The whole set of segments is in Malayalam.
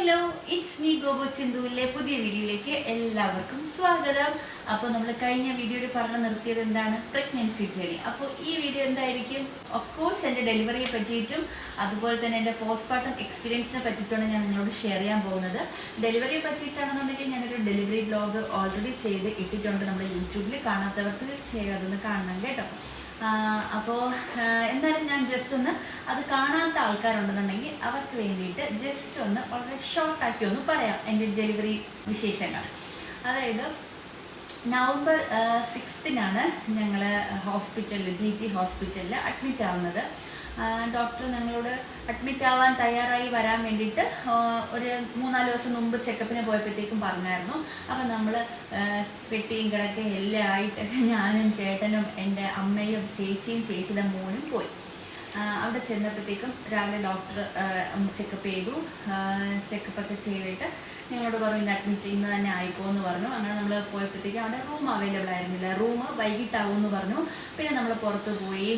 ഹലോ ഇറ്റ്സ് മീ ഗോപു ചിന്തുവിലെ പുതിയ വീഡിയോയിലേക്ക് എല്ലാവർക്കും സ്വാഗതം. അപ്പോൾ നമ്മൾ കഴിഞ്ഞ വീഡിയോയിൽ പറഞ്ഞു നിർത്തിയത് എന്താണ്? പ്രഗ്നൻസി ജേണി അപ്പോൾ ഈ വീഡിയോ എന്തായിരിക്കും? ഓഫ് കോഴ്സ് എന്റെ ഡെലിവറിയെ പറ്റിയിട്ടും അതുപോലെ തന്നെ എന്റെ പോസ്റ്റ്മോർട്ടം എക്സ്പീരിയൻസിനെ പറ്റിയിട്ടാണ് ഞാൻ നിങ്ങളോട് ഷെയർ ചെയ്യാൻ പോകുന്നത്. ഡെലിവറിയെ പറ്റിയിട്ടാണെന്നുണ്ടെങ്കിൽ ഞാനൊരു ഡെലിവറി ബ്ലോഗ് ഓൾറെഡി ചെയ്ത് ഇട്ടിട്ടുണ്ട്. നമ്മുടെ യൂട്യൂബിൽ കാണാത്തവർക്ക് തീർച്ചയായും അതൊന്ന് കാണണം കേട്ടോ. അപ്പോൾ എന്തായാലും ഞാൻ ജസ്റ്റ് ഒന്ന് അത് കാണാത്ത ആൾക്കാരുണ്ടെന്നുണ്ടെങ്കിൽ അവർക്ക് വേണ്ടിയിട്ട് ജസ്റ്റ് ഒന്ന് വളരെ ഷോർട്ടാക്കി ഒന്ന് പറയാം എന്റെ ഡെലിവറി വിശേഷങ്ങൾ. അതായത് നവംബർ സിക്സ്തിനാണ് ഞങ്ങൾ ഹോസ്പിറ്റലിൽ ജി ജി ഹോസ്പിറ്റലിൽ അഡ്മിറ്റ് ആവുന്നത്. ഡോക്ടർ ഞങ്ങളോട് അഡ്മിറ്റ് ആവാൻ തയ്യാറായി വരാൻ വേണ്ടിയിട്ട് ഒരു മൂന്നാൽ ദിവസം മുമ്പ് ചെക്കപ്പിന് പോയപ്പോഴത്തേക്കും പറഞ്ഞായിരുന്നു. അപ്പം നമ്മൾ പെട്ടിയും കിടക്കയും എല്ലാം ആയിട്ട് ഞാനും ചേട്ടനും എന്റെ അമ്മയും ചേച്ചിയും ചേച്ചിയുടെ മോനും പോയി. അവിടെ ചെന്നപ്പോഴത്തേക്കും രാവിലെ ഡോക്ടർ ചെക്കപ്പ് ചെയ്തു. ചെക്കപ്പ് ഒക്കെ ചെയ്തിട്ട് ഞങ്ങളോട് പറഞ്ഞു ഇന്ന് അഡ്മിറ്റ് ഇന്ന് തന്നെ ആയിക്കോ എന്ന് പറഞ്ഞു. അങ്ങനെ നമ്മൾ പോയപ്പോഴത്തേക്കും അവിടെ റൂം അവൈലബിൾ ആയിരുന്നില്ല. റൂം വൈകിട്ടാവും എന്ന് പറഞ്ഞു. പിന്നെ നമ്മൾ പുറത്ത് പോയി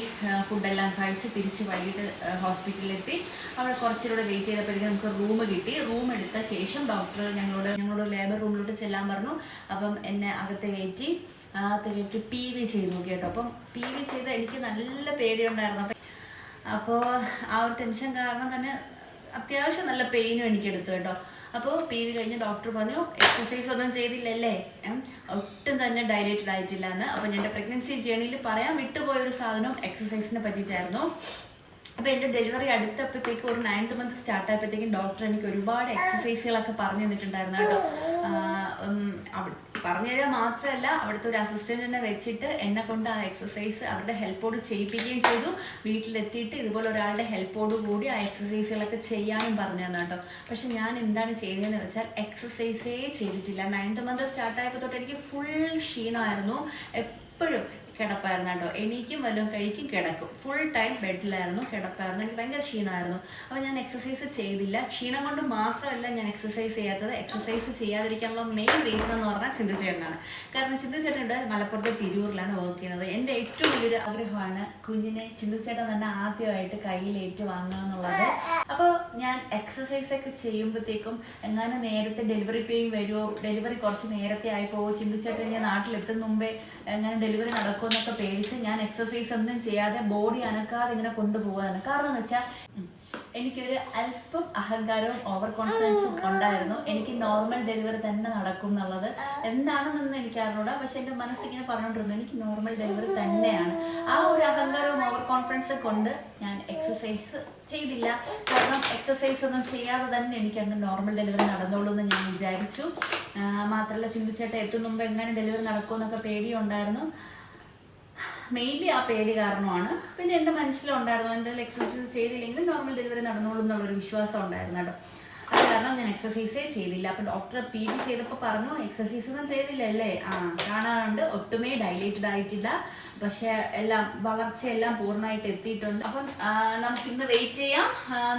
ഫുഡെല്ലാം കഴിച്ച് തിരിച്ച് വൈകിട്ട് ഹോസ്പിറ്റലിലെത്തി അവിടെ കുറച്ചുകൂടെ വെയിറ്റ് ചെയ്തപ്പോഴത്തേക്കും നമുക്ക് റൂം കിട്ടി. റൂം എടുത്ത ശേഷം ഡോക്ടർ ഞങ്ങളോട് ഞങ്ങളോട് ലേബർ റൂമിലോട്ട് ചെല്ലാൻ പറഞ്ഞു. അപ്പം എന്നെ അകത്ത് കയറ്റി അകത്ത് കയറ്റി പി വി ചെയ്ത് കേട്ടോ. അപ്പം പി വി ചെയ്ത് എനിക്ക് നല്ല പേടിയുണ്ടായിരുന്നു. അപ്പോൾ ആ ഒരു ടെൻഷൻ കാരണം തന്നെ അത്യാവശ്യം നല്ല പെയിനും എനിക്കെടുത്തു കേട്ടോ. അപ്പോൾ പി വി കഴിഞ്ഞ് ഡോക്ടർ പറഞ്ഞു എക്സസൈസ് ഒന്നും ചെയ്തില്ലല്ലേ? ഒട്ടും തന്നെ ഡയലേറ്റഡ് ആയിട്ടില്ല എന്ന് അപ്പോൾ എന്റെ പ്രഗ്നൻസി ജേണിയിൽ പറയാൻ വിട്ടുപോയ ഒരു സാധനം എക്സസൈസിനെ പറ്റിയിട്ടായിരുന്നു. അപ്പോൾ എന്റെ ഡെലിവറി അടുത്തപ്പോഴത്തേക്കും ഒരു നയൻത് മന്ത് സ്റ്റാർട്ട് ആയപ്പോഴത്തേക്കും ഡോക്ടർ എനിക്ക് ഒരുപാട് എക്സസൈസുകളൊക്കെ പറഞ്ഞു തന്നിട്ടുണ്ടായിരുന്നു കേട്ടോ. ആഹ് ഉം, അവ- പറഞ്ഞു തരിക മാത്രമല്ല അവിടുത്തെ ഒരു അസിസ്റ്റന്റിനെ വെച്ചിട്ട് എന്നെ കൊണ്ട് ആ എക്സസൈസ് അവരുടെ ഹെൽപ്പോട് ചെയ്യിപ്പിക്കുകയും ചെയ്തു. വീട്ടിലെത്തിയിട്ട് ഇതുപോലെ ഒരാളുടെ ഹെൽപ്പോട് കൂടി ആ എക്സസൈസുകളൊക്കെ ചെയ്യാനും പറഞ്ഞു തന്നെ കേട്ടോ. പക്ഷെ ഞാൻ എന്താണ് ചെയ്തതെന്ന് വെച്ചാൽ എക്സസൈസേ ചെയ്തിട്ടില്ല. നയൻത് മന്ത് സ്റ്റാർട്ടായപ്പോൾ തൊട്ട് എനിക്ക് ഫുൾ ക്ഷീണമായിരുന്നു. എപ്പോഴും കിടപ്പായിരുന്നു കേട്ടോ എണീക്കും വല്ലതും കഴിക്കും കിടക്കും. ഫുൾ ടൈം ബെഡിലായിരുന്നു കിടപ്പായിരുന്നു എനിക്ക് ഭയങ്കര ക്ഷീണമായിരുന്നു. അപ്പോൾ ഞാൻ എക്സസൈസ് ചെയ്തില്ല. ക്ഷീണം കൊണ്ട് മാത്രമല്ല ഞാൻ എക്സസൈസ് ചെയ്യാത്തത്. എക്സസൈസ് ചെയ്യാതിരിക്കാനുള്ള മെയിൻ റീസൺ എന്ന് പറഞ്ഞാൽ ചിന്തിച്ചേട്ടനാണ്. കാരണം ചിന്തിച്ചേട്ടന്റെ മലപ്പുറത്ത് തിരൂരിലാണ് വർക്ക് ചെയ്യുന്നത്. എന്റെ ഏറ്റവും വലിയൊരു ആഗ്രഹമാണ് കുഞ്ഞിനെ ചിന്തിച്ചേട്ടൻ തന്നെ ആദ്യമായിട്ട് കയ്യിലേറ്റ് വാങ്ങുക എന്നുള്ളത്. അപ്പോൾ ഞാൻ എക്സസൈസ് ഒക്കെ ചെയ്യുമ്പോഴത്തേക്കും എങ്ങനെ നേരത്തെ ഡെലിവറി പെയിൻ വരുമോ ഡെലിവറി കുറച്ച് നേരത്തെ ആയി പോകുമോ ചിന്തിച്ചേട്ടൻ ഞാൻ നാട്ടിലെത്തുന്ന മുമ്പേ എങ്ങനെ ഡെലിവറി നടക്കുമോ എന്നൊക്കെ പേടിച്ച് ഞാൻ എക്സസൈസ് ഒന്നും ചെയ്യാതെ ബോഡി അനക്കാതെ ഇങ്ങനെ കൊണ്ടുപോകാന്ന് കാരണം എന്ന് വെച്ചാൽ എനിക്കൊരു അല്പം അഹങ്കാരവും ഓവർ കോൺഫിഡൻസും ഉണ്ടായിരുന്നു. എനിക്ക് നോർമൽ ഡെലിവറി തന്നെ നടക്കും എന്നുള്ളത്. എന്താണെന്നൊന്നും എനിക്ക് അറിഞ്ഞൂടാ. പക്ഷെ എന്റെ മനസ്സിങ്ങനെ പറഞ്ഞുകൊണ്ടിരുന്നു എനിക്ക് നോർമൽ ഡെലിവറി തന്നെയാണ്. ആ ഒരു അഹങ്കാരവും ഓവർ കോൺഫിഡൻസും കൊണ്ട് ഞാൻ എക്സസൈസ് ചെയ്തില്ല. കാരണം എക്സസൈസ് ഒന്നും ചെയ്യാതെ തന്നെ എനിക്ക് അങ്ങ് നോർമൽ ഡെലിവറി നടന്നോളൂ എന്ന് ഞാൻ വിചാരിച്ചു. മാത്രമല്ല ചിന്തിച്ചേട്ട എത്തും മുമ്പ് എങ്ങനെ ഡെലിവറി നടക്കുമെന്നൊക്കെ പേടിയുണ്ടായിരുന്നു. മെയിൻലി ആ പേടി കാരണമാണ്. പിന്നെ എന്റെ മനസ്സിലുണ്ടായിരുന്നു എന്തെങ്കിലും എക്സസൈസ് ചെയ്തില്ലെങ്കിൽ നോർമൽ ഡെലിവറി നടന്നോളൂ എന്നുള്ളൊരു വിശ്വാസം ഉണ്ടായിരുന്നു കേട്ടോ. അത് കാരണം ഞാൻ എക്സസൈസേ ചെയ്തില്ല. അപ്പം ഡോക്ടർ പി ഡി ചെയ്തപ്പോൾ പറഞ്ഞു എക്സസൈസ് ഒന്നും ചെയ്തില്ലല്ലേ? ആ കാണാറുണ്ട്. ഒട്ടുമേ ഡൈലേറ്റഡ് ആയിട്ടില്ല. പക്ഷെ എല്ലാം വളർച്ചയെല്ലാം പൂർണമായിട്ട് എത്തിയിട്ടുണ്ട്. അപ്പം നമുക്ക് ഇന്ന് വെയിറ്റ് ചെയ്യാം.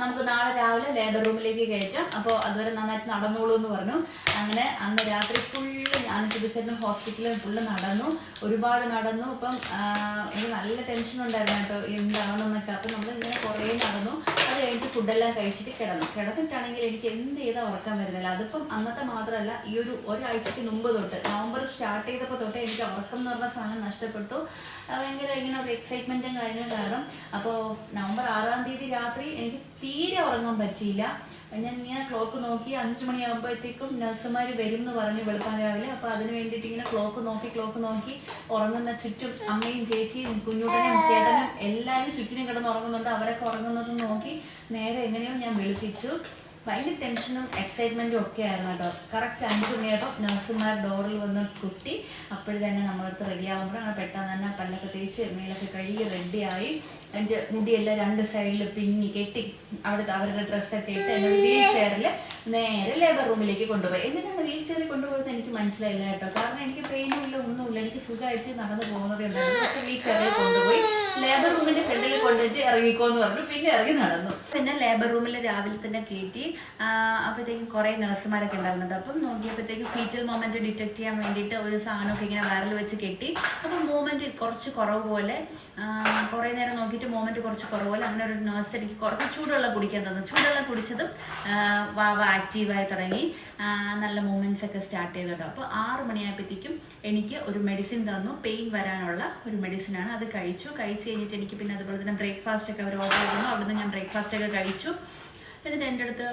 നമുക്ക് നാളെ രാവിലെ ലേബർ റൂമിലേക്ക് കയറ്റാം. അപ്പോൾ അതുവരെ നന്നായിട്ട് നടന്നോളൂ എന്ന് പറഞ്ഞു. അങ്ങനെ അന്ന് രാത്രി ഫുള്ള് ഞാൻ തിരിച്ചേട്ടൻ ഹോസ്പിറ്റലിൽ ഫുള്ള് നടന്നു. ഒരുപാട് നടന്നു. അപ്പം എനിക്ക് നല്ല ടെൻഷൻ ഉണ്ടായിരുന്നു കേട്ടോ. എന്താണെന്നൊക്കെ. അപ്പം നമ്മൾ ഇങ്ങനെ കുറേ നടന്നു. അത് കഴിഞ്ഞിട്ട് ഫുഡെല്ലാം കഴിച്ചിട്ട് കിടന്നു. കിടന്നിട്ടാണെങ്കിൽ എനിക്ക് എന്ത് ചെയ്താൽ ഉറക്കാൻ വരുന്നില്ല അതിപ്പം അന്നത്തെ മാത്രമല്ല ഈ ഒരു ഒരാഴ്ചയ്ക്ക് മുമ്പ് തൊട്ട് നവംബർ സ്റ്റാർട്ട് ചെയ്തപ്പോൾ തൊട്ട് എനിക്ക് ഉറക്കം എന്ന് പറഞ്ഞ സാധനം നഷ്ടപ്പെട്ടു. ഭയങ്കര ഇങ്ങനെ ഒരു എക്സൈറ്റ്മെന്റും കാര്യങ്ങളും കാരണം. അപ്പോൾ നവംബർ ആറാം തീയതി രാത്രി എനിക്ക് തീരെ ഉറങ്ങാൻ പറ്റിയില്ല. ഞാൻ ഇങ്ങനെ ക്ലോക്ക് നോക്കി അഞ്ചു മണിയാകുമ്പോഴത്തേക്കും നഴ്സുമാർ വരും എന്ന് പറഞ്ഞു വെളുപ്പാൻ രാവിലെ. അപ്പോൾ അതിന് വേണ്ടിയിട്ട് ഇങ്ങനെ ക്ലോക്ക് നോക്കി ക്ലോക്ക് നോക്കി ഉറങ്ങുന്ന ചുറ്റും അമ്മയും ചേച്ചിയും കുഞ്ഞുട്ടനും ചേട്ടനും എല്ലാവരും ചുറ്റിനും കിടന്ന് ഉറങ്ങുന്നുണ്ട്. അവരൊക്കെ ഉറങ്ങുന്നത് നോക്കി നേരെ എങ്ങനെയോ ഞാൻ വിളിപ്പിച്ചു. ഭയങ്കര ടെൻഷനും എക്സൈറ്റ്മെന്റും ഒക്കെ ആയിരുന്നു കേട്ടോ. കറക്റ്റ് അഞ്ച് മണിയായപ്പോൾ നഴ്സുമാർ ഡോറിൽ വന്ന് കുട്ടി അപ്പോഴും തന്നെ നമ്മളടുത്ത് റെഡി ആകുമ്പോൾ അങ്ങനെ പെട്ടെന്ന് തന്നെ പല്ലൊക്കെ തേച്ച് മേലൊക്കെ കഴുകി റെഡിയായി എന്റെ മുടിയെല്ലാം രണ്ട് സൈഡിൽ പിന്നി കെട്ടി. അവിടുത്തെ അവരുടെ ഡ്രസ്സൊക്കെ ഇട്ട് എന്നെ വീൽ ചെയറിൽ നേരെ ലേബർ റൂമിലേക്ക് കൊണ്ടുപോയി. എന്തിനാണ് വീൽ ചെയറിൽ കൊണ്ടുപോയത് എനിക്ക് മനസ്സിലായില്ല കേട്ടോ. കാരണം എനിക്ക് പെയിനും ഇല്ല ഒന്നുമില്ല. എനിക്ക് സുഖമായിട്ട് നടന്നു പോകുന്നതേ ഉണ്ടായിരുന്നു പക്ഷെ വീൽ ചെയറിൽ കൊണ്ടുപോയി. ലേബർ റൂമിന്റെ ഫ്രണ്ടിൽ കൊണ്ടുപോയിട്ട് ഇറങ്ങിക്കോന്ന് പറഞ്ഞു. പിന്നെ ഇറങ്ങി നടന്നു. പിന്നെ ലേബർ റൂമിൽ രാവിലെ തന്നെ കയറ്റി അപ്പോഴത്തേക്കും കുറേ നഴ്സുമാരൊക്കെ ഉണ്ടായിരുന്നുണ്ട് അപ്പം നോക്കിയപ്പോഴത്തേക്കും ഫീറ്റൽ മൊമെന്റ് ഡിറ്റക്ട് ചെയ്യാൻ വേണ്ടിയിട്ട് ഒരു സാധനമൊക്കെ ഇങ്ങനെ വയറിൽ വെച്ച് കെട്ടി. അപ്പം മൂവ്മെന്റ് കുറച്ച് കുറവ് പോലെ കുറെ നേരം നോക്കിയിട്ട് മൂവ്മെന്റ് കുറച്ച് കുറവല്ല അങ്ങനെ ഒരു നേഴ്സ് എനിക്ക് കുറച്ച് ചൂടുവെള്ളം കുടിക്കാൻ തന്നു. ചൂടുവെള്ളം കുടിച്ചതും ആ, വാ വാ ആക്റ്റീവായി തുടങ്ങി. നല്ല മൂമെന്റ്സ് ഒക്കെ സ്റ്റാർട്ട് ചെയ്തു കേട്ടോ അപ്പോൾ ആറ് മണിയായപ്പോഴത്തേക്കും എനിക്ക് ഒരു മെഡിസിൻ തന്നു. പെയിൻ വരാനുള്ള ഒരു മെഡിസിനാണ് അത് കഴിച്ചു. കഴിച്ചു കഴിഞ്ഞിട്ട് എനിക്ക് പിന്നെ അതുപോലെ തന്നെ ബ്രേക്ക്ഫാസ്റ്റ് ഒക്കെ അവർ ഓർഡർ ചെയ്തു അവിടുന്ന് ഞാൻ ബ്രേക്ക്ഫാസ്റ്റ് ഒക്കെ കഴിച്ചു. എന്നിട്ട് എന്റെ അടുത്ത്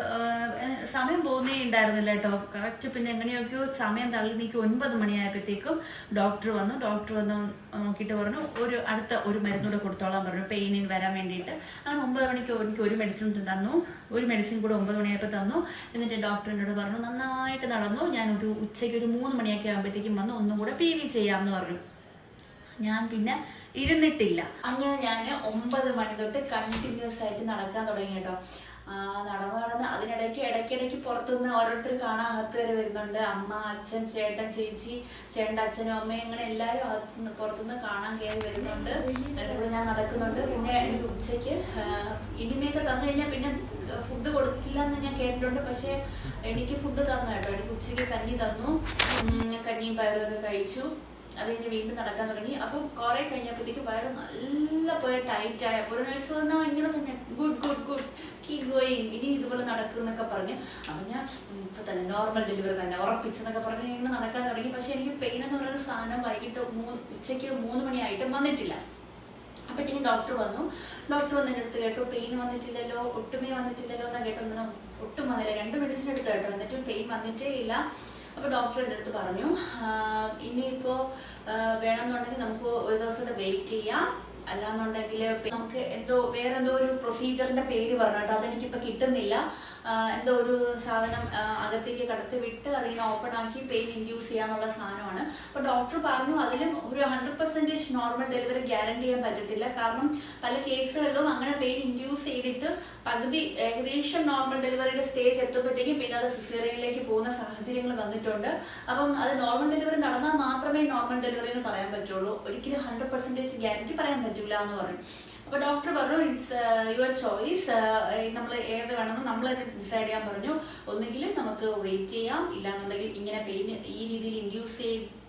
സമയം പോകുന്നേ ഉണ്ടായിരുന്നില്ല കേട്ടോ. കറക്റ്റ് പിന്നെ എങ്ങനെയൊക്കെയോ സമയം തള്ളി നീക്കി ഒൻപത് മണിയായപ്പോഴത്തേക്കും ഡോക്ടർ വന്നു. ഡോക്ടർ വന്ന് നോക്കിയിട്ട് പറഞ്ഞു ഒരു അടുത്ത ഒരു മരുന്നൂടെ കൊടുത്തോളാൻ പറഞ്ഞു. പെയിനിന് വരാൻ വേണ്ടിയിട്ട്. അങ്ങനെ ഒമ്പത് മണിക്ക് എനിക്ക് ഒരു മെഡിസിൻ തന്നു. ഒരു മെഡിസിൻ കൂടെ ഒമ്പത് മണിയായപ്പോൾ തന്നു. എന്നിട്ട് ഡോക്ടർ എന്നോട് പറഞ്ഞു നന്നായിട്ട് നടന്നു. ഞാൻ ഒരു ഉച്ചയ്ക്ക് ഒരു മൂന്ന് മണിയൊക്കെ ആകുമ്പോഴത്തേക്കും വന്ന് ഒന്നും കൂടെ പി വി ചെയ്യാമെന്ന് പറഞ്ഞു. ഞാൻ പിന്നെ ഇരുന്നിട്ടില്ല. അങ്ങനെ ഞാൻ ഒമ്പത് മണി തൊട്ട് കണ്ടിന്യൂസ് ആയിട്ട് നടക്കാൻ തുടങ്ങി കേട്ടോ. നടന്ന് നടന്ന് അതിനിടയ്ക്ക് ഇടയ്ക്കിടയ്ക്ക് പുറത്തുനിന്ന് ഓരോരുത്തർ കാണാൻ അകത്ത് വരെ വരുന്നുണ്ട്. അമ്മ അച്ഛൻ ചേട്ടൻ ചേച്ചി ചേട്ടൻ അച്ഛനും അമ്മയും ഇങ്ങനെ എല്ലാവരും അകത്തുനിന്ന് പുറത്തുനിന്ന് കാണാൻ കയറി വരുന്നുണ്ട്. എന്നിട്ട് ഞാൻ നടക്കുന്നുണ്ട്. പിന്നെ എനിക്ക് ഉച്ചയ്ക്ക് ഇനിമയൊക്കെ തന്നു കഴിഞ്ഞാൽ പിന്നെ ഫുഡ് കൊടുക്കില്ല എന്ന് ഞാൻ കേട്ടിട്ടുണ്ട്. പക്ഷേ എനിക്ക് ഫുഡ് തന്നു കേട്ടോ. എനിക്ക് ഉച്ചയ്ക്ക് കഞ്ഞി തന്നു. കഞ്ഞിയും പയറും ഒക്കെ കഴിച്ചു. അത് കഴിഞ്ഞ് വീണ്ടും നടക്കാൻ തുടങ്ങി. അപ്പം കുറെ കഴിഞ്ഞപ്പോഴത്തേക്ക് വയറ് നല്ല പോലെ ടൈറ്റ് ആയി. അപ്പോൾ ഒരു നഴ്സ് പറഞ്ഞാൽ ഭയങ്കര തന്നെ. ഗുഡ് ഗുഡ് ഗുഡ് കീപ് ഇനി ഇതുപോലെ നടക്കും എന്നൊക്കെ പറഞ്ഞു. അപ്പം ഞാൻ ഇപ്പൊ തന്നെ നോർമൽ ഡെലിവറി തന്നെ ഉറപ്പിച്ചെന്നൊക്കെ പറഞ്ഞ്. ഇങ്ങനെ നടക്കാൻ തുടങ്ങി. പക്ഷെ എനിക്ക് പെയിൻ എന്ന് പറയുന്ന സാധനം വൈകിട്ട് മൂന്ന് ഉച്ചയ്ക്ക് മൂന്ന് മണിയായിട്ടും വന്നിട്ടില്ല. അപ്പോഴത്തേക്കും ഡോക്ടർ വന്നു. ഡോക്ടർ വന്ന് എന്റെ അടുത്ത് കേട്ടു. പെയിൻ വന്നിട്ടില്ലല്ലോ ഒട്ടുമേ വന്നിട്ടില്ലല്ലോ എന്നാ കേട്ടോ. ഒട്ടും വന്നില്ല. രണ്ട് മെഡിസിൻ എടുത്ത് കേട്ടോ. എന്നിട്ടും പെയിൻ വന്നിട്ടേ ഇല്ല. അപ്പോൾ ഡോക്ടർ എന്റെ അടുത്ത് പറഞ്ഞു ഇനിയിപ്പോ വേണമെന്നുണ്ടെങ്കിൽ നമുക്ക് ഒരു ദിവസം വെയിറ്റ് ചെയ്യാം. അല്ലാന്നുണ്ടെങ്കിൽ നമുക്ക് എന്തോ വേറെന്തോ ഒരു പ്രൊസീജിയറിന്റെ പേര് പറഞ്ഞു കേട്ടോ അതെനിക്കിപ്പോൾ കിട്ടുന്നില്ല. എന്തോ ഒരു സാധനം അകത്തേക്ക് കടത്തി വിട്ട് അതിങ്ങനെ ഓപ്പൺ ആക്കി പെയിൻ ഇൻഡ്യൂസ് ചെയ്യാന്നുള്ള സാധനമാണ്. അപ്പോൾ ഡോക്ടർ പറഞ്ഞു അതിലും ഒരു hundred percentage normal delivery guarantee ചെയ്യാൻ പറ്റത്തില്ല. കാരണം പല കേസുകളിലും അങ്ങനെ പെയിൻ ഇൻഡ്യൂസ് ചെയ്തിട്ട് പകുതി ഏകദേശം നോർമൽ ഡെലിവറിയുടെ സ്റ്റേജ് എത്തുമ്പോഴത്തേക്കും പിന്നെ അത് സിസേറിയനിലേക്ക് പോകുന്ന സാഹചര്യങ്ങൾ വന്നിട്ടുണ്ട്. അപ്പം അത് നോർമൽ ഡെലിവറി നടന്നാൽ മാത്രമേ നോർമൽ ഡെലിവറി എന്ന് പറയാൻ പറ്റുള്ളൂ. ഒരിക്കലും ഹൺഡ്രഡ് പെർസെന്റേജ് ഗ്യാരണ്ടി പറയാൻ പറ്റില്ല എന്ന് പറഞ്ഞു. അപ്പൊ ഡോക്ടർ പറഞ്ഞു ഇറ്റ്സ് യുവർ ചോയ്സ് നമ്മൾ ഏത് വേണമെന്ന് നമ്മൾ ഡിസൈഡ് ചെയ്യാൻ പറഞ്ഞു. ഒന്നുകിൽ നമുക്ക് വെയിറ്റ് ചെയ്യാം. ഇല്ലാന്നുണ്ടെങ്കിൽ ഇങ്ങനെ പെയിൻ ഈ രീതിയിൽ ഇൻഡ്യൂസ്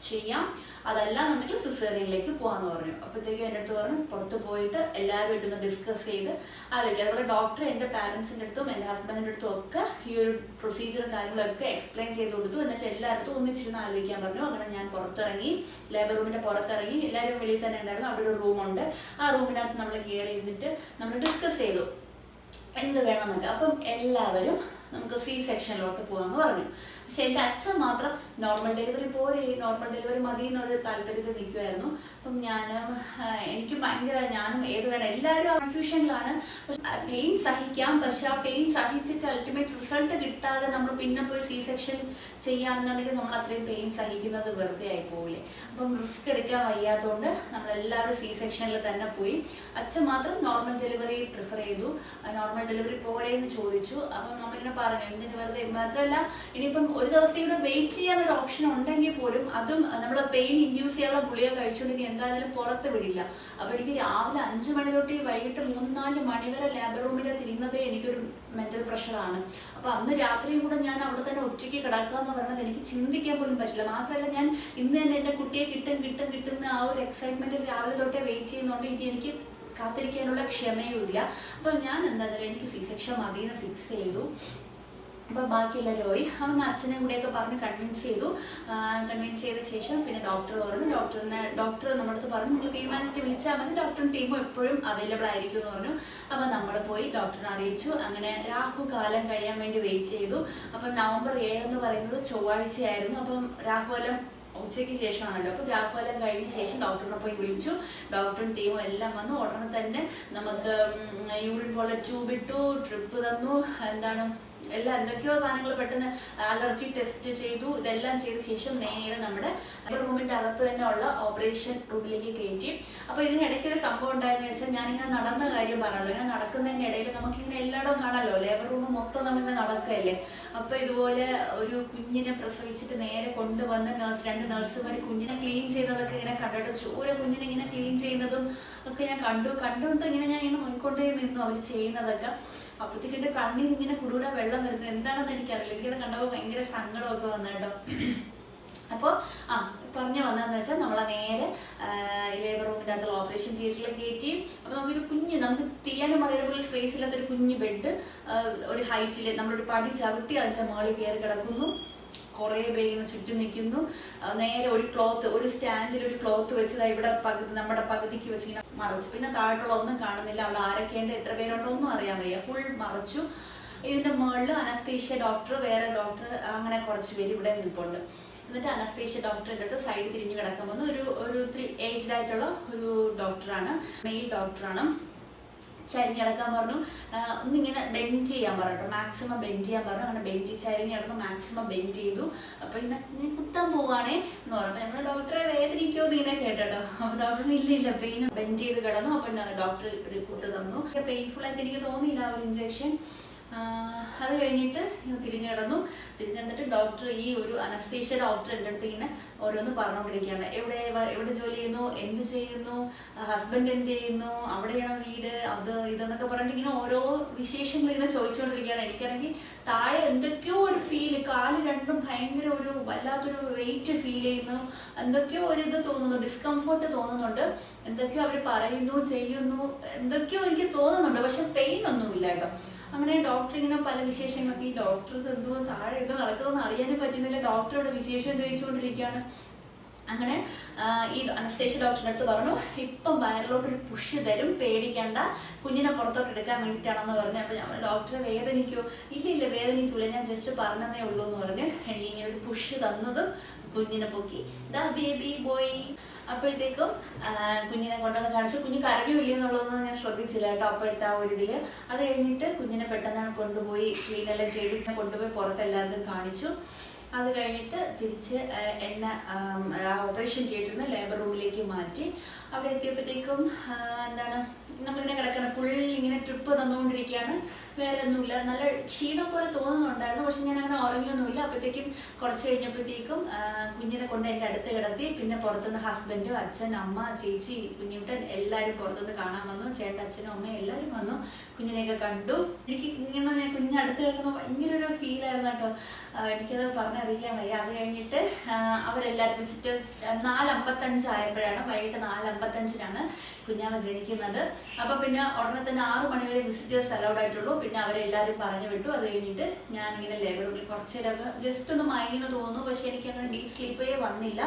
ചെയ്യാം. അതല്ല എന്നുണ്ടെങ്കിൽ സിസേറിയനിലേക്ക് പോകാന്ന് പറഞ്ഞു. അപ്പോഴത്തേക്കും എന്റെ അടുത്ത് പറഞ്ഞു പുറത്ത് പോയിട്ട് എല്ലാവരും ഒന്ന് ഡിസ്കസ് ചെയ്ത് ആലോചിക്കുക അതുപോലെ ഡോക്ടർ എന്റെ പാരൻസിന്റെ അടുത്തും എന്റെ ഹസ്ബൻഡിന്റെ അടുത്തും ഒക്കെ ഈ ഒരു പ്രൊസീജിയറും കാര്യങ്ങളൊക്കെ എക്സ്പ്ലെയിൻ ചെയ്ത് കൊടുത്തു. എന്നിട്ട് എല്ലായിടത്തും ഒന്നിച്ചിരുന്ന് ആലോചിക്കാൻ പറഞ്ഞു. അങ്ങനെ ഞാൻ പുറത്തിറങ്ങി ലേബർ റൂമിന്റെ പുറത്തിറങ്ങി എല്ലാവരും വെളിയിൽ തന്നെ ഉണ്ടായിരുന്നു. അവിടെ ഒരു റൂമുണ്ട് ആ റൂമിനകത്ത് നമ്മൾ കയറി ഇരുന്നിട്ട് നമ്മൾ ഡിസ്കസ് ചെയ്തു. എന്ത് വേണമെന്നൊക്കെ. അപ്പം എല്ലാവരും നമുക്ക് സി സെക്ഷനിലോട്ട് പോകാമെന്ന് പറഞ്ഞു. പക്ഷെ എന്റെ അച്ഛൻ മാത്രം നോർമൽ ഡെലിവറി പോരെ നോർമൽ ഡെലിവറി മതി എന്നൊരു താല്പര്യത്തിൽ നിൽക്കുമായിരുന്നു അപ്പം ഞാൻ എനിക്ക് ഭയങ്കര ഞാനും ഏത് വേണം എല്ലാവരും കൺഫ്യൂഷനിലാണ് പെയിൻ സഹിക്കാം. പക്ഷെ ആ പെയിൻ സഹിച്ചിട്ട് അൾട്ടിമേറ്റ് റിസൾട്ട് കിട്ടാതെ നമ്മൾ പിന്നെ പോയി സി സെക്ഷൻ ചെയ്യാന്നുണ്ടെങ്കിൽ നമ്മൾ അത്രയും പെയിൻ സഹിക്കുന്നത് വെറുതെ ആയി പോവില്ലേ. അപ്പം റിസ്ക് എടുക്കാൻ വയ്യാത്തതുകൊണ്ട് നമ്മൾ എല്ലാവരും സി സെക്ഷനിൽ തന്നെ പോയി. അച്ഛൻ മാത്രം നോർമൽ ഡെലിവറി പ്രിഫർ ചെയ്തു. നോർമൽ ഡെലിവറി പോരെ എന്ന് ചോദിച്ചു. അപ്പം നമ്മളിങ്ങനെ പറഞ്ഞു. എന്തിനു വെറുതെ? മാത്രമല്ല ഇനിയിപ്പം ഒരു ദിവസത്തേക്ക് വെയിറ്റ് ചെയ്യാനൊരു ഓപ്ഷൻ ഉണ്ടെങ്കിൽ പോലും അതും നമ്മൾ പെയിൻ ഇൻഡ്യൂസ് ചെയ്യാനുള്ള ഗുളിക കഴിച്ചുകൊണ്ടെങ്കിൽ എന്തായാലും പുറത്ത് വിടില്ല. അപ്പൊ എനിക്ക് രാവിലെ അഞ്ചു മണി തൊട്ട് വൈകിട്ട് മൂന്ന് നാല് മണി വരെ ലാബ് റൂമിൽ തിരിയുന്നതേ എനിക്കൊരു മെന്റൽ പ്രഷറാണ് അപ്പൊ അന്ന് രാത്രിയും കൂടെ ഞാൻ അവിടെ തന്നെ ഒറ്റയ്ക്ക് കിടക്കുക എന്ന് പറയുന്നത് എനിക്ക് ചിന്തിക്കാൻ പോലും പറ്റില്ല. മാത്രമല്ല ഞാൻ ഇന്ന് തന്നെ എന്റെ കുട്ടിയെ കിട്ടും കിട്ടും കിട്ടുന്ന ആ ഒരു എക്സൈറ്റ്മെന്റ് രാവിലെ തൊട്ടേ വെയിറ്റ് ചെയ്യുന്നതുകൊണ്ട് ഇനി എനിക്ക് കാത്തിരിക്കാനുള്ള ക്ഷമയും ഇല്ല. അപ്പൊ ഞാൻ എന്താ എനിക്ക് സി സെക്ഷൻ എന്ന് ഫിക്സ് ചെയ്തു. അപ്പൊ ബാക്കിയെല്ലാവരും പോയി. അവൻ അച്ഛനെ കൂടെയൊക്കെ പറഞ്ഞ് കൺവിൻസ് ചെയ്തു. കൺവിൻസ് ചെയ്ത ശേഷം പിന്നെ ഡോക്ടർ പറഞ്ഞു. ഡോക്ടറിനെ ഡോക്ടർ നമ്മുടെ അടുത്ത് പറഞ്ഞു നിങ്ങൾ തീരുമാനിച്ചിട്ട് വിളിച്ചാൽ മതി. ഡോക്ടറും ടീമും എപ്പോഴും അവൈലബിൾ ആയിരിക്കും എന്ന് പറഞ്ഞു. അപ്പൊ നമ്മൾ പോയി ഡോക്ടറിനെ അറിയിച്ചു. അങ്ങനെ രാഹു കാലം കഴിയാൻ വേണ്ടി വെയിറ്റ് ചെയ്തു. അപ്പൊ നവംബർ ഏഴ് എന്ന് പറയുന്നത് ചൊവ്വാഴ്ചയായിരുന്നു. അപ്പം രാഹുലം ഉച്ചയ്ക്ക് ശേഷമാണല്ലോ. അപ്പൊ രാഹുലം കഴിഞ്ഞ ശേഷം ഡോക്ടറിനെ പോയി വിളിച്ചു. ഡോക്ടറും ടീമും എല്ലാം വന്നു. ഉടനെ തന്നെ നമുക്ക് യൂറിൻ പോലെ ട്യൂബ് ഇട്ടു ട്രിപ്പ് തന്നു. എന്താണ് എല്ലാം എന്തൊക്കെയോ സാധനങ്ങൾ പെട്ടെന്ന് അലർജി ടെസ്റ്റ് ചെയ്തു. ഇതെല്ലാം ചെയ്ത ശേഷം നേരെ നമ്മുടെ റൂമിന്റെ അകത്ത് തന്നെ ഉള്ള ഓപ്പറേഷൻ റൂമിലേക്ക് കയറ്റി അപ്പൊ ഇതിനിടയ്ക്ക് ഒരു സംഭവം ഉണ്ടായെന്ന് വെച്ചാൽ ഞാനിങ്ങനെ നടന്ന കാര്യം പറഞ്ഞല്ലോ. ഇങ്ങനെ നടക്കുന്നതിന്റെ ഇടയിൽ നമുക്കിങ്ങനെ എല്ലായിടവും കാണാമല്ലോ. ലേബർ റൂം മൊത്തം നമ്മളിങ്ങനെ നടക്കുകയല്ലേ? അപ്പൊ ഇതുപോലെ ഒരു കുഞ്ഞിനെ പ്രസവിച്ചിട്ട് നേരെ കൊണ്ടുവന്ന് നഴ്സ് രണ്ട് നഴ്സുമാർ കുഞ്ഞിനെ ക്ലീൻ ചെയ്തതൊക്കെ ഇങ്ങനെ കണ്ടിട്ട് ചോര കുഞ്ഞിനെ ഇങ്ങനെ ക്ലീൻ ചെയ്യുന്നതും ഒക്കെ ഞാൻ കണ്ടു. കണ്ടുകൊണ്ട് ഇങ്ങനെ ഞാൻ ഇങ്ങനെ മുൻകൊണ്ടേ നിന്നു അവർ ചെയ്യുന്നതൊക്കെ. അപ്പത്തേക്ക് എന്റെ കണ്ണിൽ ഇങ്ങനെ കുടുകൂടെ വെള്ളം വരുന്നത് എന്താണെന്ന് എനിക്കറിയില്ല. എനിക്കത് കണ്ടപ്പോൾ ഭയങ്കര സങ്കടമൊക്കെ വന്നു കേട്ടോ. അപ്പോൾ ആ പറഞ്ഞു വന്നതെന്ന് വെച്ചാൽ നമ്മളെ നേരെ ലേബർ റൂമിന്റെ അകത്തുള്ള ഓപ്പറേഷൻ തിയേറ്ററിൽ കയറ്റി അപ്പോൾ നമുക്കൊരു കുഞ്ഞ് നമുക്ക് തിരിയാനും പോലെ സ്പേസ് ഇല്ലാത്തൊരു കുഞ്ഞ് ബെഡ് ഒരു ഹൈറ്റിൽ നമ്മളൊരു പടി ചവിട്ടി അതിന്റെ മുകളിൽ കയറി കിടക്കുന്നു. കുറേ പേര് ഇങ്ങനെ ചുറ്റും നിൽക്കുന്നു. നേരെ ഒരു ക്ലോത്ത് ഒരു സ്റ്റാൻഡിൽ ഒരു ക്ലോത്ത് വെച്ചത് ഇവിടെ പകുതി നമ്മുടെ പകുതിക്ക് വെച്ച് ഇങ്ങനെ മറച്ചു. പിന്നെ താഴെയുള്ള ഒന്നും കാണുന്നില്ല. അവിടെ ആരൊക്കെയുണ്ട് എത്ര പേരുണ്ടോ? ഒന്നും അറിയാൻ വയ്യ. ഫുൾ മറച്ചു. ഇതിന്റെ മുകളിൽ അനസ്തേഷ്യ ഡോക്ടർ വേറെ ഡോക്ടർ അങ്ങനെ കുറച്ച് പേര് ഇവിടെ നിൽപ്പുണ്ട്. എന്നിട്ട് അനസ്തേഷ്യ ഡോക്ടറിന്റെ അടുത്ത് സൈഡ് തിരിഞ്ഞ് കിടക്കാൻ വന്നു ഒരു ഒരു ത്രീ ഏജ്ഡ് ആയിട്ടുള്ള ഒരു ഡോക്ടറാണ് മെയിൽ ഡോക്ടറാണ് ചരിഞ്ഞിടക്കാൻ പറഞ്ഞു. ആഹ് ഒന്നിങ്ങനെ ബെൻഡ് ചെയ്യാൻ പറഞ്ഞു മാക്സിമം ബെൻഡ് ചെയ്യാൻ പറഞ്ഞു. അങ്ങനെ ബെൻഡ് ചരിഞ്ഞ് ചരിഞ്ഞിടന്ന് മാക്സിമം ബെൻഡ് ചെയ്തു. അപ്പൊ ഇങ്ങനെ കുത്താൻ പോവാണേ എന്ന് പറഞ്ഞു. നമ്മൾ ഡോക്ടറെ വേദനിക്കോ ഇങ്ങനെ കേട്ടോ അപ്പൊ ഡോക്ടറിന് ഇല്ല ഇല്ല. പെയിൻ ബെൻഡ് ചെയ്ത് കിടന്നു. അപ്പൊ ഡോക്ടർ കുത്ത് തന്നു. പെയിൻഫുൾ ആയിട്ട് എനിക്ക് തോന്നിയില്ല ആ ഒരു ഇഞ്ചക്ഷൻ അത് കഴിഞ്ഞിട്ട് തിരിഞ്ഞു കിടന്നു. തിരിഞ്ഞു കിടന്നിട്ട് ഡോക്ടർ ഈ ഒരു അനസ്തേഷ്യ ഡോക്ടർ എന്റെ അടുത്ത് ഇങ്ങനെ ഓരോന്ന് പറഞ്ഞുകൊണ്ടിരിക്കുകയാണ്. എവിടെ എവിടെ ജോലി ചെയ്യുന്നു? എന്ത് ചെയ്യുന്നു? ഹസ്ബൻഡ് എന്ത് ചെയ്യുന്നു? അവിടെയാണ് വീട്? അത് ഇതെന്നൊക്കെ പറഞ്ഞിട്ട് ഇങ്ങനെ ഓരോ വിശേഷങ്ങൾ ഇങ്ങനെ ചോദിച്ചുകൊണ്ടിരിക്കുകയാണ്. എനിക്കാണെങ്കിൽ താഴെ എന്തൊക്കെയോ ഒരു ഫീൽ കാൽ രണ്ടും ഭയങ്കര ഒരു വല്ലാത്തൊരു വെയിറ്റ് ഫീൽ ചെയ്യുന്നു. എന്തൊക്കെയോ ഒരു ഇത് തോന്നുന്നു. ഡിസ്കംഫർട്ട് തോന്നുന്നുണ്ട്. എന്തൊക്കെയോ അവർ പറയുന്നു ചെയ്യുന്നു. എന്തൊക്കെയോ എനിക്ക് തോന്നുന്നുണ്ട്. പക്ഷെ പെയിൻ ഒന്നുമില്ല കേട്ടോ. അങ്ങനെ ഡോക്ടർ ഇങ്ങനെ പല വിശേഷങ്ങളൊക്കെ ഈ ഡോക്ടർ എന്തോ താഴെ എന്ത് നടക്കുന്നതെന്ന് അറിയാനും പറ്റുന്നില്ല. ഡോക്ടറോട് വിശേഷം ചോദിച്ചുകൊണ്ടിരിക്കുകയാണ്. അങ്ങനെ ഈ അനസ്തേഷ്യ ഡോക്ടറിന്റെ അടുത്ത് പറഞ്ഞു ഇപ്പം വയറിലോട്ട് ഒരു പുഷ് തരും പേടിക്കണ്ട കുഞ്ഞിനെ പുറത്തോട്ട് എടുക്കാൻ വേണ്ടിയിട്ടാണെന്ന് പറഞ്ഞു. അപ്പൊ ഞാൻ ഡോക്ടറെ വേദനിക്കോ. ഇല്ല ഇല്ല വേദനിക്കൂല ഞാൻ ജസ്റ്റ് പറഞ്ഞതേ ഉള്ളൂ എന്ന് പറഞ്ഞ് എനിക്ക് ഇങ്ങനെ ഒരു പുഷ് തന്നതും കുഞ്ഞിനെ പൊക്കി. ദാ ബേബി ബോയ് അപ്പോഴത്തേക്കും കുഞ്ഞിനെ കൊണ്ടുവന്ന് കാണിച്ചു. കുഞ്ഞ് കരഞ്ഞു ഇല്ല എന്നുള്ളതൊന്നും ഞാൻ ശ്രദ്ധിച്ചില്ല കേട്ടോ അപ്പോഴത്തെ ആ ഒരു ഇതിൽ. അത് കഴിഞ്ഞിട്ട് കുഞ്ഞിനെ പെട്ടെന്നാണ് കൊണ്ടുപോയി ക്ലീനെല്ലാം ചെയ്ത് കൊണ്ടുപോയി പുറത്തെല്ലാവർക്കും കാണിച്ചു. അത് കഴിഞ്ഞിട്ട് തിരിച്ച് എണ്ണ ഓപ്പറേഷൻ തിയേറ്ററിൽ നിന്ന് ലേബർ റൂമിലേക്ക് മാറ്റി അവിടെ എത്തിയപ്പോഴത്തേക്കും എന്താണ് നമ്മളിങ്ങനെ കിടക്കണം ഫുൾ ഇങ്ങനെ ട്രിപ്പ് തന്നുകൊണ്ടിരിക്കുകയാണ്. വേറെ ഒന്നുമില്ല നല്ല ക്ഷീണം പോലെ തോന്നുന്നുണ്ടായിരുന്നു. പക്ഷെ ഞാൻ അങ്ങനെ ഉറങ്ങിയൊന്നുമില്ല. അപ്പോഴത്തേക്കും കുറച്ച് കഴിഞ്ഞപ്പോഴത്തേക്കും കുഞ്ഞിനെ കൊണ്ട് എന്റെ അടുത്ത് കിടത്തി പിന്നെ പുറത്തുനിന്ന് ഹസ്ബൻഡും അച്ഛൻ അമ്മ ചേച്ചി കുഞ്ഞുട്ടൻ എല്ലാവരും പുറത്തുനിന്ന് കാണാൻ വന്നു. ചേട്ടൻ അച്ഛനും അമ്മയും എല്ലാവരും വന്നു. കുഞ്ഞിനെയൊക്കെ കണ്ടു. എനിക്ക് ഇങ്ങനെ ഞാൻ കുഞ്ഞിനെ അടുത്ത് കിടക്കുന്ന ഭയങ്കര ഒരു ഫീലായിരുന്നു കേട്ടോ. എനിക്കത് പറഞ്ഞറിയിക്കാൻ വയ്യ. അത് കഴിഞ്ഞിട്ട് അവരെല്ലാവരും വിസിറ്റേഴ്സ് നാലമ്പത്തഞ്ച് ആയപ്പോഴാണ് വൈകിട്ട് നാലമ്പത്തഞ്ചിനാണ് കുഞ്ഞാമ്മ ജനിക്കുന്നത്. അപ്പൊ പിന്നെ ഉടനെ തന്നെ ആറു മണിവരെ വിസിറ്റേഴ്സ് അലൗഡ് ആയിട്ടുള്ളൂ. പിന്നെ അവരെല്ലാവരും പറഞ്ഞു വിട്ടു. അത് കഴിഞ്ഞിട്ട് ഞാനിങ്ങനെ ലേബർ റൂമിൽ കുറച്ച് നേരമൊക്കെ ജസ്റ്റ് ഒന്ന് മയങ്ങിന്ന് തോന്നുന്നു. പക്ഷെ എനിക്ക് അങ്ങനെ ഡീപ് സ്ലീപ്പേ വന്നില്ല.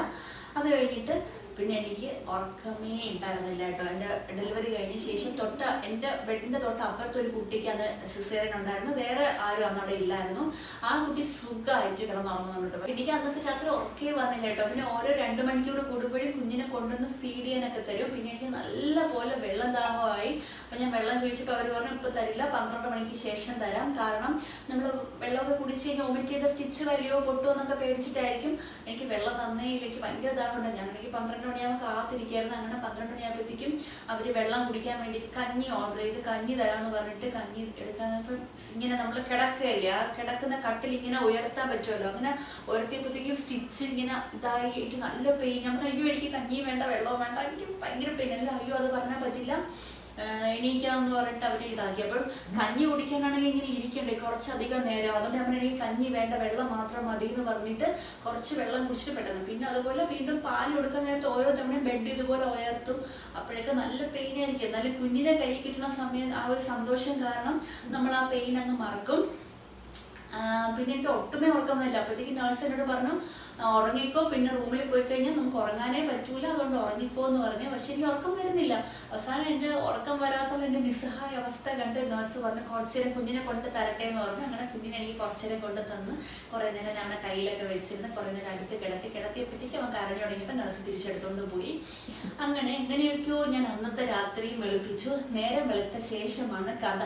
അത് കഴിഞ്ഞിട്ട് പിന്നെ എനിക്ക് ഉറക്കമേ ഉണ്ടായിരുന്നില്ല കേട്ടോ. എന്റെ ഡെലിവറി കഴിഞ്ഞ ശേഷം തൊട്ട എന്റെ ബെഡിന്റെ തൊട്ട് അപ്പുറത്ത് ഒരു കുട്ടിക്ക് അത് സിസേറിയൻ ഉണ്ടായിരുന്നു. വേറെ ആരും അന്നവിടെ ഇല്ലായിരുന്നു. ആ കുട്ടി സുഖമായിട്ട് കിടന്നുറങ്ങുന്നുണ്ട് കേട്ടോ. എനിക്ക് അന്നത്തെ രാത്രി ഉറക്കേ വന്നു കേട്ടോ. പിന്നെ ഓരോ രണ്ട് മണിക്കൂർ കൂടുമ്പോഴും കുഞ്ഞിനെ കൊണ്ടുവന്ന് ഫീഡ് ചെയ്യാനൊക്കെ തരും. പിന്നെ എനിക്ക് നല്ല പോലെ വെള്ളം ദാഹമായി. അപ്പം ഞാൻ വെള്ളം ചോദിച്ചപ്പോൾ അവർ പറഞ്ഞു ഇപ്പൊ തരില്ല. പന്ത്രണ്ട് മണിക്ക് ശേഷം തരാം. കാരണം നമ്മൾ വെള്ളമൊക്കെ കുടിച്ച് കഴിഞ്ഞാൽ ഒമിറ്റ് ചെയ്ത സ്റ്റിച്ച് വലിയോ പൊട്ടോ എന്നൊക്കെ പേടിച്ചിട്ടായിരിക്കും. എനിക്ക് വെള്ളം തന്നേ എനിക്ക് ഭയങ്കര ദാഹമുണ്ട്. ഞാൻ എനിക്ക് പന്ത്രണ്ട് മണിയാകുമ്പോൾ കാത്തിരിക്കുകയായിരുന്നു. അങ്ങനെ പന്ത്രണ്ട് മണിയാകുമ്പോഴത്തേക്കും അവർ വെള്ളം കുടിക്കാൻ വേണ്ടി കഞ്ഞി ഓർഡർ ചെയ്ത് കഞ്ഞി തരാമെന്ന് പറഞ്ഞിട്ട് കഞ്ഞി എടുക്കാൻ ഇങ്ങനെ നമ്മൾ കിടക്കുകയല്ലേ. ആ കിടക്കുന്ന കട്ടിൽ ഇങ്ങനെ ഉയർത്താൻ പറ്റുമല്ലോ. അങ്ങനെ ഉയർത്തിയപ്പോഴത്തേക്കും സ്റ്റിച്ച് ഇങ്ങനെ ഇതായി. എനിക്ക് നല്ല പെയിൻ നമ്മൾ അയ്യോ എനിക്ക് കഞ്ഞിയും വേണ്ട വെള്ളവും വേണ്ട. എനിക്ക് ഭയങ്കര പെയിൻ അല്ല അയ്യോ അത് പറഞ്ഞാൽ പറ്റില്ല. ആഹ് എണീക്കണമെന്ന് പറഞ്ഞിട്ട് അവർ ഇതാക്കി. അപ്പോൾ കഞ്ഞി കുടിക്കാനാണെങ്കിൽ ഇങ്ങനെ ഇരിക്കണ്ടേ? കുറച്ചധികം നേരം. അതുകൊണ്ട് നമ്മൾ എനിക്ക് കഞ്ഞി വേണ്ട വെള്ളം മാത്രം മതി എന്ന് പറഞ്ഞിട്ട് കുറച്ച് വെള്ളം കുടിച്ചിട്ട് പെട്ടെന്ന്. പിന്നെ അതുപോലെ വീണ്ടും പാൽ കൊടുക്കാൻ നേരത്തെ ഓരോ തവണയും ബെഡ് ഇതുപോലെ ഉയർത്തും. അപ്പോഴൊക്കെ നല്ല പെയിൻ ആയിരിക്കും. എന്നാലും കുഞ്ഞിനെ കൈ കിട്ടുന്ന സമയം ആ ഒരു സന്തോഷം കാരണം നമ്മൾ ആ പെയിൻ അങ്ങ് മറക്കും. പിന്നെ എനിക്ക് ഒട്ടുമേ ഉറക്കമൊന്നുമില്ല അപ്പോഴത്തേക്ക് നേഴ്സ് എന്നോട് പറഞ്ഞു "ആ, ഉറങ്ങിക്കോ പിന്നെ റൂമിൽ പോയി കഴിഞ്ഞാൽ നമുക്ക് ഉറങ്ങാനേ പറ്റൂല. അതുകൊണ്ട് ഉറങ്ങിക്കോ എന്ന് പറഞ്ഞു. പക്ഷെ എനിക്ക് ഉറക്കം വരുന്നില്ല. അവസാനം എന്റെ ഉറക്കം വരാത്തുള്ള എന്റെ നിസ്സഹായ അവസ്ഥ കണ്ട് നേഴ്സ് പറഞ്ഞു കുറച്ചു നേരം കുഞ്ഞിനെ കൊണ്ട് തരട്ടെ എന്ന് പറഞ്ഞു അങ്ങനെ കുഞ്ഞിനെ എനിക്ക് കുറച്ചു നേരം കൊണ്ട് തന്ന് കുറേ നേരം അവനെ കയ്യിലൊക്കെ വെച്ചിരുന്ന് കുറേ നേരം അടുത്ത് കിടത്തി കിടത്തിയപ്പോഴത്തേക്ക് അവൻ കരഞ്ഞു തുടങ്ങിയപ്പോൾ നേഴ്സ് തിരിച്ചെടുത്തോണ്ട് പോയി. അങ്ങനെ എങ്ങനെയൊക്കെയോ ഞാൻ അന്നത്തെ രാത്രിയും വെളുപ്പിച്ചു. നേരം വെളുത്ത ശേഷമാണ് കഥ.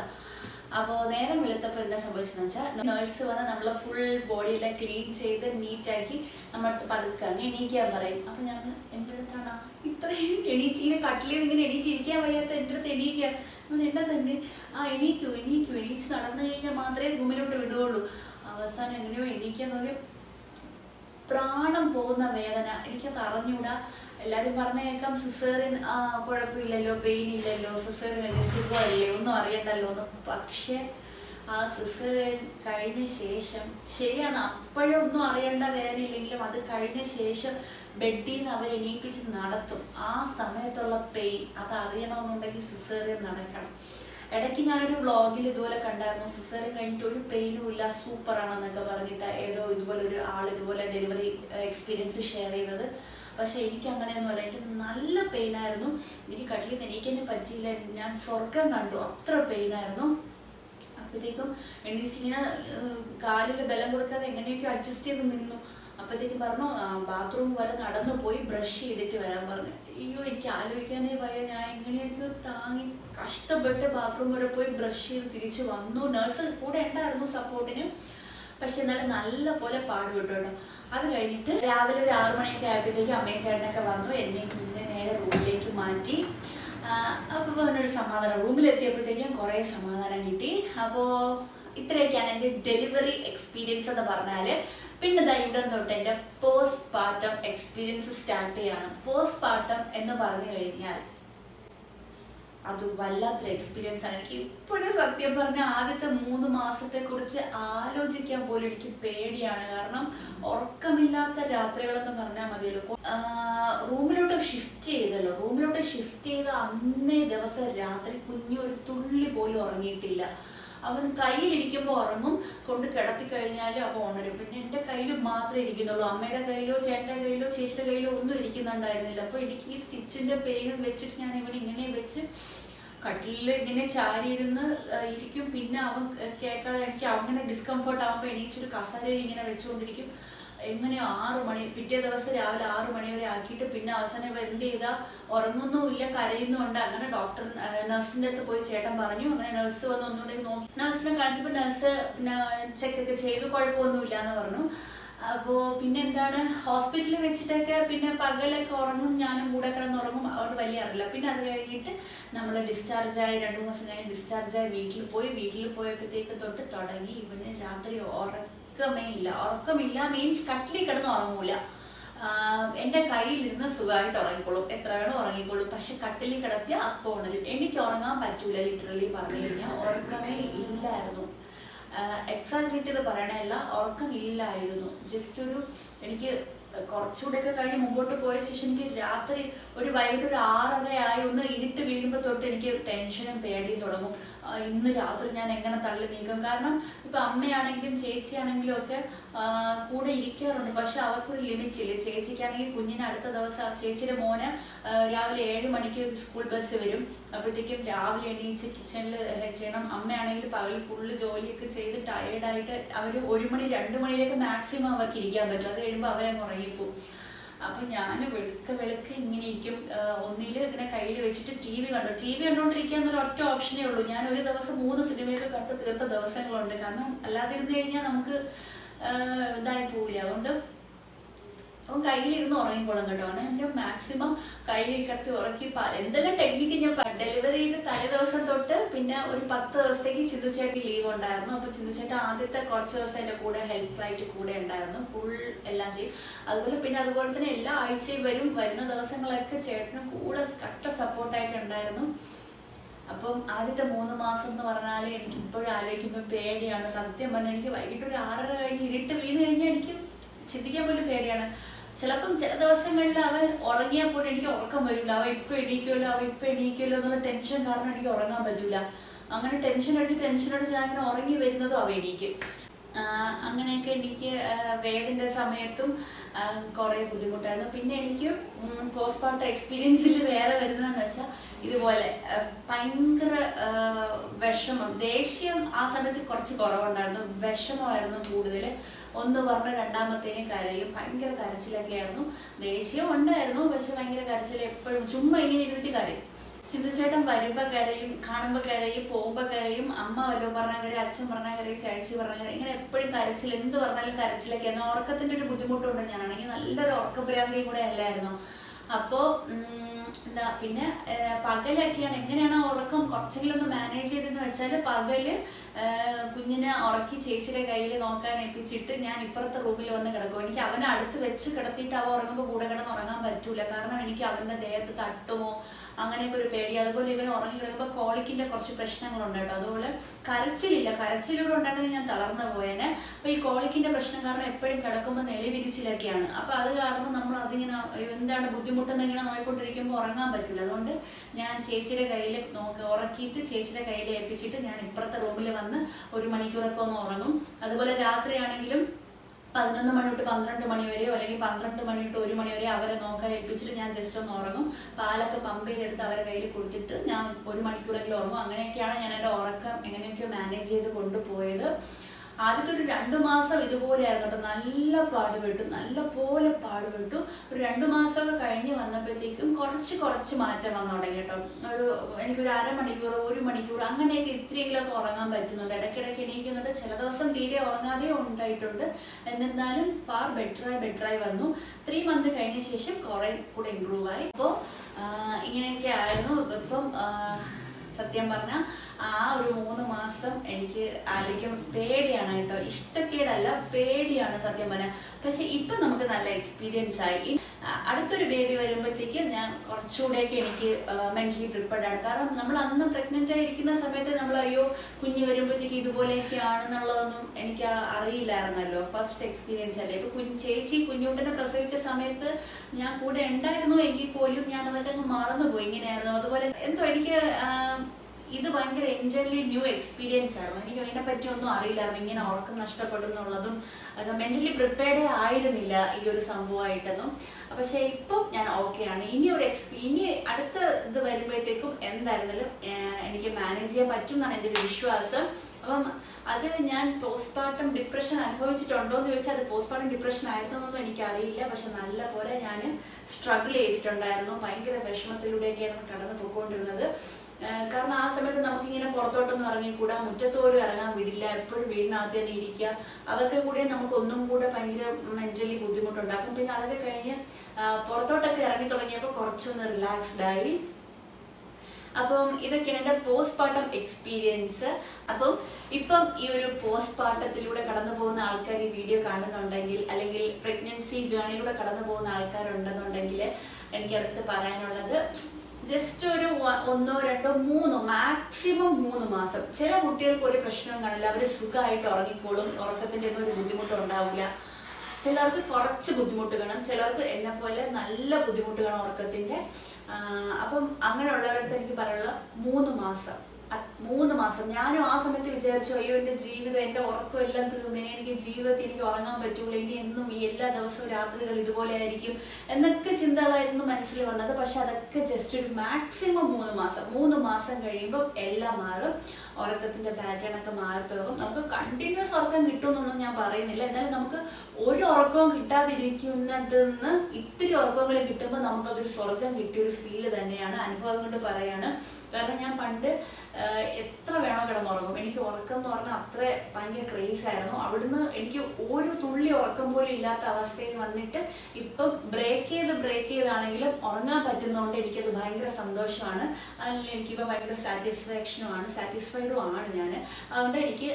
അപ്പോൾ നേരം വെളുത്തപ്പോൾ എന്താ സംഭവിച്ചതെന്ന് വെച്ചാൽ നേഴ്സ് വന്ന് നമ്മളെ ഫുൾ ബോഡിയെല്ലാം ക്ലീൻ ചെയ്ത് നീറ്റാക്കി നമ്മുടെ അടുത്ത് പതുക്കെ അങ്ങ് എണീക്കാൻ പറയും. അപ്പോൾ ഞാൻ എന്റെ അടുത്താണ്? ഇത്രയും എണീറ്റ് ഇങ്ങനെ കട്ടിലിൽ ഇങ്ങനെ എണീറ്റ് ഇരിക്കാൻ വയ്യാത്ത എന്റെ അടുത്ത് എണീക്കുക അവൻ എന്നെ തന്നെ ആ എണീക്കൂ എണീക്കൂ. എണീച്ച് നടന്നു കഴിഞ്ഞാൽ മാത്രമേ റൂമിലോട്ട് വിടുകയുള്ളൂ. അവസാനം എങ്ങനെയോ എണീക്കാൻ നോക്കി. പ്രാണം പോകുന്ന വേദന എനിക്കത് അറിഞ്ഞൂടാ എല്ലാരും പറഞ്ഞേക്കാം സിസേറിൻ കുഴപ്പമില്ലല്ലോ പെയിൻ ഇല്ലല്ലോ സിസേറിൻ അല്ലേ സുഖമല്ലേ ഒന്നും അറിയണ്ടല്ലോ എന്ന്. പക്ഷെ ആ സിസേറിൻ കഴിഞ്ഞ ശേഷം ശരിയാണ് അപ്പോഴൊന്നും അറിയേണ്ട വേദനയില്ലെങ്കിലും അത് കഴിഞ്ഞ ശേഷം ബെഡിൽ നിന്ന് അവർ എണീപ്പിച്ച് നടത്തും. ആ സമയത്തുള്ള പെയിൻ അത് അറിയണമെന്നുണ്ടെങ്കിൽ സിസേറിയൻ നടക്കണം. ഇടയ്ക്ക് ഞാനൊരു വ്ളോഗിൽ ഇതുപോലെ കണ്ടായിരുന്നു സിസേറിയൻ കഴിഞ്ഞിട്ട് ഒരു പെയിനും ഇല്ല സൂപ്പറാണെന്നൊക്കെ പറഞ്ഞിട്ട് ഏതോ ഇതുപോലെ ഒരു ആൾ ഇതുപോലെ ഡെലിവറി എക്സ്പീരിയൻസ് ഷെയർ ചെയ്തത്. പക്ഷെ എനിക്ക് അങ്ങനെയൊന്നും അല്ല. എനിക്ക് നല്ല പെയിൻ ആയിരുന്നു. എനിക്ക് കട്ടിലിൽ നിന്ന് എനിക്ക് തന്നെ പറ്റിയില്ല. ഞാൻ സ്വർഗം കണ്ടു. അത്ര പെയിൻ ആയിരുന്നു. അപ്പോഴത്തേക്കും എണീച്ചിങ്ങനെ കാലിൽ ബലം കൊടുക്കാതെ എങ്ങനെയൊക്കെ അഡ്ജസ്റ്റ് ചെയ്ത് നിന്നു. അപ്പോഴത്തേക്കും പറഞ്ഞു ബാത്റൂം വരെ നടന്നു പോയി ബ്രഷ് ചെയ്തിട്ട് വരാൻ പറഞ്ഞു. അയ്യോ എനിക്ക് ആലോചിക്കാനേ വയ്യ. ഞാൻ എങ്ങനെയൊക്കെ താങ്ങി കഷ്ടപ്പെട്ട് ബാത്റൂം വരെ പോയി ബ്രഷ് ചെയ്ത് തിരിച്ചു വന്നു. നഴ്സ് കൂടെ ഉണ്ടായിരുന്നു സപ്പോർട്ടിന് പക്ഷെ എന്നാലും നല്ല പോലെ പാടുപെട്ടു കേട്ടോ. അത് കഴിഞ്ഞിട്ട് രാവിലെ ഒരു ആറു മണിയൊക്കെ ആയപ്പോഴത്തേക്കും അമ്മയും ചേട്ടനൊക്കെ വന്നു. എന്നെ കുഞ്ഞിനെ നേരെ റൂമിലേക്ക് മാറ്റി. അപ്പോൾ ഒരു സമാധാനം. റൂമിലെത്തിയപ്പോഴത്തേക്കും കുറേ സമാധാനം കിട്ടി. അപ്പോൾ ഇത്രയൊക്കെയാണ് എന്റെ ഡെലിവറി എക്സ്പീരിയൻസ് എന്ന് പറഞ്ഞാൽ പിന്നെ ദാ ഇവിടെ തൊട്ട് എന്റെ പോസ്റ്റ് പാർട്ടം എക്സ്പീരിയൻസ് സ്റ്റാർട്ട് ചെയ്യാണ്. പോസ്റ്റ് പാർട്ടം എന്ന് പറഞ്ഞു കഴിഞ്ഞാൽ അത് വല്ലാത്തൊരു എക്സ്പീരിയൻസ് ആണ്. എനിക്ക് ഇപ്പോഴും സത്യം പറഞ്ഞ ആദ്യത്തെ മൂന്ന് മാസത്തെ കുറിച്ച് ആലോചിക്കാൻ പോലും എനിക്ക് പേടിയാണ്. കാരണം ഉറക്കമില്ലാത്ത രാത്രികളെന്ന് പറഞ്ഞാൽ മതിയല്ലോ. റൂമിലോട്ട് ഷിഫ്റ്റ് ചെയ്തല്ലോ. റൂമിലോട്ട് ഷിഫ്റ്റ് ചെയ്ത അന്നേ ദിവസം രാത്രി കുഞ്ഞു ഒരു തുള്ളി പോലും ഉറങ്ങിയിട്ടില്ല. അവൻ കയ്യിലിരിക്കുമ്പോൾ ഉറങ്ങും. കൊണ്ട് കിടത്തി കഴിഞ്ഞാൽ അപ്പോൾ ഉണരും. പിന്നെ എന്റെ കയ്യിൽ മാത്രമേ ഇരിക്കുന്നുള്ളൂ. അമ്മയുടെ കയ്യിലോ ചേട്ടന്റെ കയ്യിലോ ചേച്ചിയുടെ കയ്യിലോ ഒന്നും ഇരിക്കുന്നുണ്ടായിരുന്നില്ല. അപ്പോൾ എനിക്ക് ഈ സ്റ്റിച്ചിന്റെ പെയിനും വെച്ചിട്ട് ഞാൻ ഇവൻ ഇങ്ങനെ വെച്ച് കട്ടിലിൽ ഇങ്ങനെ ചാരിയിരുന്ന് ഇരിക്കും. പിന്നെ അവൻ കേൾക്കാതെ എനിക്ക് അങ്ങനെ ഡിസ്കംഫർട്ട് ആകുമ്പോൾ എണീച്ചൊരു കസരയിൽ ഇങ്ങനെ വെച്ചുകൊണ്ടിരിക്കും. എങ്ങനെയോ ആറു മണി പിറ്റേ ദിവസം രാവിലെ ആറു മണി വരെ ആക്കിയിട്ട് പിന്നെ അവസാനം ഇവ എന്ത് ചെയ്താ? ഉറങ്ങുന്നുമില്ല കരയുന്നുണ്ട് അങ്ങനെ ഡോക്ടർ നഴ്സിന്റെ അടുത്ത് പോയി ചേട്ടൻ പറഞ്ഞു. അങ്ങനെ നഴ്സ് വന്ന് ഒന്നുകൂടെ നോക്കി. നഴ്സിനെ കാണിച്ചപ്പോൾ നഴ്സ് ചെക്കൊക്കെ ചെയ്തു. കുഴപ്പമൊന്നുമില്ല എന്ന് പറഞ്ഞു. അപ്പോ പിന്നെ എന്താണ്? ഹോസ്പിറ്റലിൽ വെച്ചിട്ടൊക്കെ പിന്നെ പകലൊക്കെ ഉറങ്ങും. ഞാനും കൂടെ കിടന്ന് ഉറങ്ങും. അവിടെ വലിയ അറിയില്ല പിന്നെ അത് കഴിഞ്ഞിട്ട് നമ്മൾ ഡിസ്ചാർജ് ആയി രണ്ടു മാസം കഴിഞ്ഞ് ഡിസ്ചാർജ് ആയി വീട്ടിൽ പോയി. വീട്ടിൽ പോയപ്പോഴത്തേക്ക് തൊട്ട് തുടങ്ങി. ഇവന് രാത്രി ഉറക്കമേ ഇല്ല. ഉറക്കമില്ല മീൻസ് കട്ടിലി കിടന്ന് ഉറങ്ങൂല. എന്റെ കയ്യിലിരുന്ന് സുഖമായിട്ട് ഉറങ്ങിക്കോളും. എത്ര വേണം ഉറങ്ങിക്കോളും. പക്ഷെ കട്ടിലിൽ കിടത്തിയ അപ്പോൾ ഉണരും എനിക്ക് ഉറങ്ങാൻ പറ്റൂല ലിറ്ററലി പറഞ്ഞു കഴിഞ്ഞാൽ. ഉറക്കമേ ഇല്ലായിരുന്നു. എക്സാക്ട് ഇത് പറയണല്ല ഉറക്കം ഇല്ലായിരുന്നു ജസ്റ്റ് ഒരു എനിക്ക് കുറച്ചുകൂടെയൊക്കെ കഴിഞ്ഞ് മുമ്പോട്ട് പോയ ശേഷം എനിക്ക് രാത്രി ഒരു വൈകിട്ട് ഒരു ആറര ആയി ഒന്ന് ഇരുട്ട് വീഴുമ്പോൾ തൊട്ട് എനിക്ക് ടെൻഷനും പേടിയും തുടങ്ങും. ഇന്ന് രാത്രി ഞാൻ എങ്ങനെ തള്ളി നീക്കും? കാരണം ഇപ്പൊ അമ്മയാണെങ്കിലും ചേച്ചിയാണെങ്കിലും ഒക്കെ കൂടെ ഇരിക്കാറുണ്ട്. പക്ഷെ അവർക്കൊരു ലിമിറ്റ് ഇല്ല ചേച്ചിക്കാണെങ്കിൽ കുഞ്ഞിന് അടുത്ത ദിവസം ചേച്ചിയുടെ മോന് രാവിലെ ഏഴ് മണിക്ക് സ്കൂൾ ബസ് വരും. അപ്പോഴത്തേക്കും രാവിലെ എണീച്ച് കിച്ചണിൽ ചെയ്യണം. അമ്മയാണെങ്കിൽ പകൽ ഫുള്ള് ജോലിയൊക്കെ ചെയ്ത് ടയേർഡായിട്ട് അവർ ഒരു മണി രണ്ട് മണിയിലേക്ക് മാക്സിമം അവർക്ക് ഇരിക്കാൻ പറ്റും. അത് കഴിയുമ്പോൾ അവരെ ഉറങ്ങിപ്പോവും. അപ്പൊ ഞാൻ വെളുക്ക വെളുക്ക ഇങ്ങനെ ഇരിക്കും ഒന്നിൽ ഇങ്ങനെ കയ്യിൽ വെച്ചിട്ട് ടി വി കണ്ടു. ടി വി കണ്ടോണ്ടിരിക്കുക എന്നൊരു ഒറ്റ ഓപ്ഷനേ ഉള്ളൂ. ഞാൻ ഒരു ദിവസം മൂന്ന് സിനിമയൊക്കെ കണ്ട് തീർത്ത ദിവസങ്ങളുണ്ട്. കാരണം അല്ലാതിരുന്നു കഴിഞ്ഞാൽ നമുക്ക് ഇതായി പോവില്ല. അതുകൊണ്ട് അവൻ കയ്യിലിരുന്ന് ഉറങ്ങിക്കോളും കേട്ടോ. എന്റെ മാക്സിമം കയ്യിൽ കിടത്തി ഉറക്കി എന്തെല്ലാം ടെക്നിക്ക് ഞാൻ ഡെലിവറി ചെയ്ത് തലേ ദിവസം തൊട്ട് പിന്നെ ഒരു പത്ത് ദിവസത്തേക്ക് ചിന്തുചേട്ടി ലീവ് ഉണ്ടായിരുന്നു. അപ്പൊ ചിന്തുചേട്ട ആദ്യത്തെ കുറച്ച് ദിവസം എന്റെ കൂടെ ഹെൽപ്പായിട്ട് കൂടെ ഉണ്ടായിരുന്നു. ഫുൾ എല്ലാം ചെയ്യും. അതുപോലെ പിന്നെ അതുപോലെ തന്നെ എല്ലാ ആഴ്ചയും വരും. വരുന്ന ദിവസങ്ങളൊക്കെ ചേട്ടനും കൂടെ കട്ട സപ്പോർട്ടായിട്ട് ഉണ്ടായിരുന്നു. അപ്പം ആദ്യത്തെ മൂന്ന് മാസം എന്ന് പറഞ്ഞാൽ എനിക്ക് ഇപ്പോഴും ആലോചിക്കുമ്പോൾ പേടിയാണ്. സത്യം പറഞ്ഞാൽ എനിക്ക് വൈകിട്ട് ഒരു ആറര കഴിഞ്ഞ് ഇരുട്ട് വീണ് കഴിഞ്ഞാൽ എനിക്ക് ചിന്തിക്കാൻ പോലും പേടിയാണ്. ചിലപ്പം ചില ദിവസങ്ങളിൽ അവൻ ഉറങ്ങിയാൽ പോലും എനിക്ക് ഉറക്കം വരില്ല. അവ ഇപ്പൊ എണീക്കുമല്ലോ അവ ഇപ്പൊ എണീക്കുമല്ലോ എന്നുള്ള ടെൻഷൻ കാരണം എനിക്ക് ഉറങ്ങാൻ പറ്റില്ല അങ്ങനെ ടെൻഷൻ അടിച്ച് ടെൻഷൻ അടിച്ച് ഞാൻ അങ്ങനെ ഉറങ്ങി വരുന്നതും അവ എണീക്കും. അങ്ങനെയൊക്കെ എനിക്ക് വേദിന്റെ സമയത്തും കുറേ ബുദ്ധിമുട്ടായിരുന്നു. പിന്നെ എനിക്ക് പോസ്റ്റ് പാർട്ടം എക്സ്പീരിയൻസിൽ വേറെ വരുന്നതെന്ന് വെച്ചാൽ ഇതുപോലെ ഭയങ്കര വിഷമം ദേഷ്യം ആ സമയത്ത് കുറച്ച് കുറവുണ്ടായിരുന്നു. വിഷമമായിരുന്നു കൂടുതൽ ഒന്ന് പറഞ്ഞ രണ്ടാമത്തേനും കരയും. ഭയങ്കര കരച്ചിലൊക്കെ ആയിരുന്നു ദേഷ്യം ഉണ്ടായിരുന്നു. പക്ഷെ ഭയങ്കര കരച്ചിൽ എപ്പോഴും ചുമ്മാ ഇങ്ങനെ ഇരുന്നിട്ട് കരയും. സിന്ധുചേട്ടൻ വരുമ്പോ കരയും കാണുമ്പോ കരയും പോകുമ്പോ കരയും. അമ്മ വല്ലതും പറഞ്ഞ കരയും അച്ഛൻ പറഞ്ഞ കരയും ചേച്ചി പറഞ്ഞ കരയും. ഇങ്ങനെ എപ്പോഴും കരച്ചിൽ എന്ത് പറഞ്ഞാലും കരച്ചിലൊക്കെ ആയിരുന്നു. ഉറക്കത്തിന്റെ ഒരു ബുദ്ധിമുട്ടുണ്ട് ഞാനാണെങ്കിൽ. നല്ലൊരു ഉറക്കപ്രാന്തിയും കൂടെ അല്ലായിരുന്നു. അപ്പോ എന്താ പിന്നെ പകലൊക്കെയാണ്. എങ്ങനെയാണ് ഉറക്കം കുറച്ചെങ്കിലും ഒന്ന് മാനേജ് ചെയ്തെന്ന് വെച്ചാൽ പകൽ കുഞ്ഞിനെ ഉറക്കി ചേച്ചിയുടെ കയ്യിൽ നോക്കാൻ ഏൽപ്പിച്ചിട്ട് ഞാൻ ഇപ്പുറത്തെ റൂമിൽ വന്ന് കിടക്കും. എനിക്ക് അവനെ അടുത്ത് വെച്ച് കിടത്തിയിട്ട് അവ ഉറങ്ങുമ്പോൾ കൂടെ കിടന്ന് ഉറങ്ങാൻ പറ്റൂല. കാരണം എനിക്ക് അവന്റെ ദേഹത്ത് തട്ടുമോ അങ്ങനെയൊക്കെ ഒരു പേടി. അതുപോലെ ഇവൻ ഉറങ്ങി കിടക്കുമ്പോൾ കോളിക്കിന്റെ കുറച്ച് പ്രശ്നങ്ങളുണ്ട് കേട്ടോ. അതുപോലെ കരച്ചിലില്ല. കരച്ചിലൂടെ ഉണ്ടായിരുന്നെങ്കിൽ ഞാൻ തളർന്നു പോയേനെ. അപ്പൊ ഈ കോളിക്കിന്റെ പ്രശ്നം കാരണം എപ്പോഴും കിടക്കുമ്പോൾ നെളിവിരിച്ചിലൊക്കെയാണ് അപ്പൊ അത് കാരണം നമ്മൾ അതിങ്ങനെ എന്താണ് ബുദ്ധിമുട്ടെന്ന് ഇങ്ങനെ നോക്കിക്കൊണ്ടിരിക്കുമ്പോൾ ഉറങ്ങാൻ പറ്റില്ല. അതുകൊണ്ട് ഞാൻ ചേച്ചിയുടെ കയ്യിൽ നോക്കി ഉറക്കിയിട്ട് ചേച്ചിയുടെ കയ്യിൽ ഏൽപ്പിച്ചിട്ട് ഞാൻ ഇപ്പുറത്തെ റൂമിൽ വന്ന് ഒരു മണിക്കൂറൊക്കെ ഒന്ന് ഉറങ്ങും. അതുപോലെ രാത്രിയാണെങ്കിലും പതിനൊന്ന് മണി തൊട്ട് പന്ത്രണ്ട് മണി വരെയോ അല്ലെങ്കിൽ പന്ത്രണ്ട് മണി തൊട്ട് ഒരു മണി വരെ അവരെ നോക്കാൻ ഏൽപ്പിച്ചിട്ട് ഞാൻ ജസ്റ്റ് ഒന്ന് ഉറങ്ങും. പാലൊക്കെ പമ്പ് ചെയ്തെടുത്ത് അവരെ കയ്യിൽ കൊടുത്തിട്ട് ഞാൻ ഒരു മണിക്കൂറെങ്കിലും ഉറങ്ങും. അങ്ങനെയൊക്കെയാണ് ഞാൻ എന്റെ ഉറക്കം എങ്ങനെയൊക്കെയോ മാനേജ് ചെയ്ത് കൊണ്ടുപോയത്. ആദ്യത്തെ ഒരു രണ്ടു മാസം ഇതുപോലെയായിരുന്നു കേട്ടോ. നല്ല പാടുപെട്ടു നല്ല പോലെ പാടുപെട്ടു. ഒരു രണ്ടു മാസമൊക്കെ കഴിഞ്ഞ് വന്നപ്പോഴത്തേക്കും കുറച്ച് കുറച്ച് മാറ്റം വന്നു തുടങ്ങി കേട്ടോ. ഒരു എനിക്കൊരു അരമണിക്കൂർ ഒരു മണിക്കൂർ അങ്ങനെയൊക്കെ ഇത്രയെങ്കിലൊക്കെ ഉറങ്ങാൻ പറ്റുന്നുണ്ട്. ഇടയ്ക്കിടയ്ക്ക് എണീക്കുന്നുണ്ട്. ചില ദിവസം തീരെ ഉറങ്ങാതെ ഉണ്ടായിട്ടുണ്ട്. എന്നിരുന്നാലും ഫാർ ബെറ്ററായി ബെറ്ററായി വന്നു. ത്രീ മന്ത് കഴിഞ്ഞ ശേഷം കുറെ കൂടെ ഇമ്പ്രൂവ് ആയി. അപ്പോൾ ഇങ്ങനെയൊക്കെ ആയിരുന്നു. ഇപ്പം സത്യം പറഞ്ഞ ആ ഒരു മൂന്ന് മാസം എനിക്ക് ആലോചിക്കും പേടിയാണ് കേട്ടോ. ഇഷ്ടക്കേടല്ല പേടിയാണ് സത്യം പറഞ്ഞാൽ പക്ഷെ ഇപ്പൊ നമുക്ക് നല്ല എക്സ്പീരിയൻസ് ആയി. അടുത്തൊരു ബേബി വരുമ്പോഴത്തേക്ക് ഞാൻ കുറച്ചുകൂടെയൊക്കെ എനിക്ക് മെന്റലി പ്രിപ്പയർഡ് ആണ്. കാരണം നമ്മൾ അന്ന് പ്രഗ്നന്റ് ആയിരിക്കുന്ന സമയത്ത് നമ്മൾ അയ്യോ കുഞ്ഞ് വരുമ്പോഴത്തേക്ക് ഇതുപോലെയൊക്കെ ആണെന്നുള്ളതൊന്നും എനിക്ക് അറിയില്ലായിരുന്നല്ലോ. ഫസ്റ്റ് എക്സ്പീരിയൻസ് അല്ലേ. ഇപ്പൊ കുഞ്ഞ് ചേച്ചി കുഞ്ഞുണ്ടിനെ പ്രസവിച്ച സമയത്ത് ഞാൻ കൂടെ ഉണ്ടായിരുന്നു. എങ്കിൽ പോലും ഞാൻ അതൊക്കെ അങ്ങ് മറന്നുപോയി. ഇങ്ങനെയായിരുന്നു. അതുപോലെ എന്തോ എനിക്ക് ഇത് ഭയങ്കര എൻജലി ന്യൂ എക്സ്പീരിയൻസ് ആയിരുന്നു. എനിക്ക് അതിനെ പറ്റി ഒന്നും അറിയില്ലായിരുന്നു. ഇങ്ങനെ ഉറക്കം നഷ്ടപ്പെടും എന്നുള്ളതും അത് മെന്റലി പ്രിപ്പയർഡ് ആയിരുന്നില്ല ഈ ഒരു സംഭവമായിട്ടൊന്നും. പക്ഷെ ഇപ്പം ഞാൻ ഓക്കെ ആണ്. ഇനി ഒരു എക്സ്പീ ഇനി അടുത്ത ഇത് വരുമ്പോഴത്തേക്കും എന്തായിരുന്നാലും എനിക്ക് മാനേജ് ചെയ്യാൻ പറ്റും എന്നാണ് എന്റെ ഒരു വിശ്വാസം. അപ്പം അത് ഞാൻ പോസ്റ്റ്മോർട്ടം ഡിപ്രഷൻ അനുഭവിച്ചിട്ടുണ്ടോ എന്ന് ചോദിച്ചാൽ അത് പോസ്റ്റ്മോർട്ടം ഡിപ്രഷൻ ആയിരുന്നൊന്നും എനിക്കറിയില്ല. പക്ഷെ നല്ല പോലെ ഞാൻ സ്ട്രഗിൾ ചെയ്തിട്ടുണ്ടായിരുന്നു. ഭയങ്കര വിഷമത്തിലൂടെയൊക്കെയാണ് കടന്നു പോയിക്കൊണ്ടിരുന്നത് കാരണം ആ സമയത്ത് നമുക്കിങ്ങനെ പുറത്തോട്ടൊന്നും ഇറങ്ങിക്കൂടാ മുറ്റത്തോരും ഇറങ്ങാൻ വിടില്ല എപ്പോഴും വീടിനകത്ത് തന്നെ ഇരിക്കുക. അതൊക്കെ കൂടെ നമുക്ക് ഒന്നും കൂടെ ഭയങ്കര മെന്റലി ബുദ്ധിമുട്ടുണ്ടാക്കും. പിന്നെ അതൊക്കെ കഴിഞ്ഞ് പുറത്തോട്ടൊക്കെ ഇറങ്ങി തുടങ്ങിയപ്പോൾ കുറച്ചൊന്ന് റിലാക്സ്ഡ് ആയി. അപ്പം ഇതൊക്കെയാണ് എന്റെ പോസ്റ്റ് പാർട്ടം എക്സ്പീരിയൻസ് അപ്പം ഇപ്പം ഈ ഒരു പോസ്റ്റ് പാർട്ടത്തിലൂടെ കടന്നു പോകുന്ന ആൾക്കാർ ഈ വീഡിയോ കാണുന്നുണ്ടെങ്കിൽ അല്ലെങ്കിൽ പ്രഗ്നൻസി ജേർണിയിലൂടെ കടന്നു പോകുന്ന ആൾക്കാരുണ്ടെന്നുണ്ടെങ്കിൽ എനിക്ക് അവർക്ക് പറയാനുള്ളത് ജസ്റ്റ് ഒരു ഒന്നോ രണ്ടോ മൂന്നോ മാക്സിമം മൂന്ന് മാസം. ചില കുട്ടികൾക്ക് ഒരു പ്രശ്നവും കാണില്ല. അവർ സുഖമായിട്ട് ഉറങ്ങിക്കോളും. ഉറക്കത്തിന്റെ ഒന്നും ഒരു ബുദ്ധിമുട്ടും ഉണ്ടാവില്ല. ചിലർക്ക് കുറച്ച് ബുദ്ധിമുട്ട് കാണും. ചിലർക്ക് എന്നെ പോലെ നല്ല ബുദ്ധിമുട്ട് കാണും ഉറക്കത്തിന്റെ. അപ്പം അങ്ങനെയുള്ളവരുടെ എനിക്ക് പറയാനുള്ള മൂന്ന് മാസം. മൂന്ന് മാസം. ഞാനും ആ സമയത്ത് വിചാരിച്ചു അയ്യോ എന്റെ ജീവിതം എന്റെ ഉറക്കം എല്ലാം തീർന്നു. എനിക്ക് ജീവിതത്തിൽ എനിക്ക് ഉറങ്ങാൻ പറ്റുള്ളൂ. ഇനി എന്നും ഈ എല്ലാ ദിവസവും രാത്രികൾ ഇതുപോലെ ആയിരിക്കും. എന്നൊക്കെ ചിന്തകളായിരുന്നു മനസ്സിൽ വന്നത്. പക്ഷെ അതൊക്കെ ജസ്റ്റ് ഒരു മാക്സിമം മൂന്ന് മാസം. മൂന്ന് മാസം കഴിയുമ്പോൾ എല്ലാം മാറും. ഉറക്കത്തിന്റെ പാറ്റേൺ ഒക്കെ മാറി നമുക്ക് കണ്ടിന്യൂസ് ഉറക്കം കിട്ടുമെന്നൊന്നും ഞാൻ പറയുന്നില്ല. എന്നാലും നമുക്ക് ഒരു ഉറക്കവും കിട്ടാതിരിക്കുന്നതെന്ന് ഇത്തിരി ഉറക്കങ്ങൾ കിട്ടുമ്പോൾ നമുക്കതൊരു സ്വർഗം കിട്ടിയ ഒരു ഫീൽ തന്നെയാണ്. അനുഭവം കൊണ്ട് പറയാണ്. കാരണം ഞാൻ പണ്ട് എത്ര വേണോ കിടന്നുറങ്ങും. എനിക്ക് ഉറക്കം എന്ന് പറഞ്ഞാൽ അത്ര ഭയങ്കര ക്രേസ് ആയിരുന്നു. അവിടുന്ന് എനിക്ക് ഒരു തുള്ളി ഉറക്കം പോലും ഇല്ലാത്ത അവസ്ഥയിൽ വന്നിട്ട് ഇപ്പം ബ്രേക്ക് ചെയ്ത് ബ്രേക്ക് ചെയ്താണെങ്കിലും ഉറങ്ങാൻ പറ്റുന്നതുകൊണ്ട് എനിക്കത് ഭയങ്കര സന്തോഷമാണ്. അതിൽ എനിക്കിപ്പോൾ ഭയങ്കര സാറ്റിസ്ഫാക്ഷനുമാണ് സാറ്റിസ്ഫൈഡും ആണ്. ഞാൻ. അതുകൊണ്ട് എനിക്ക്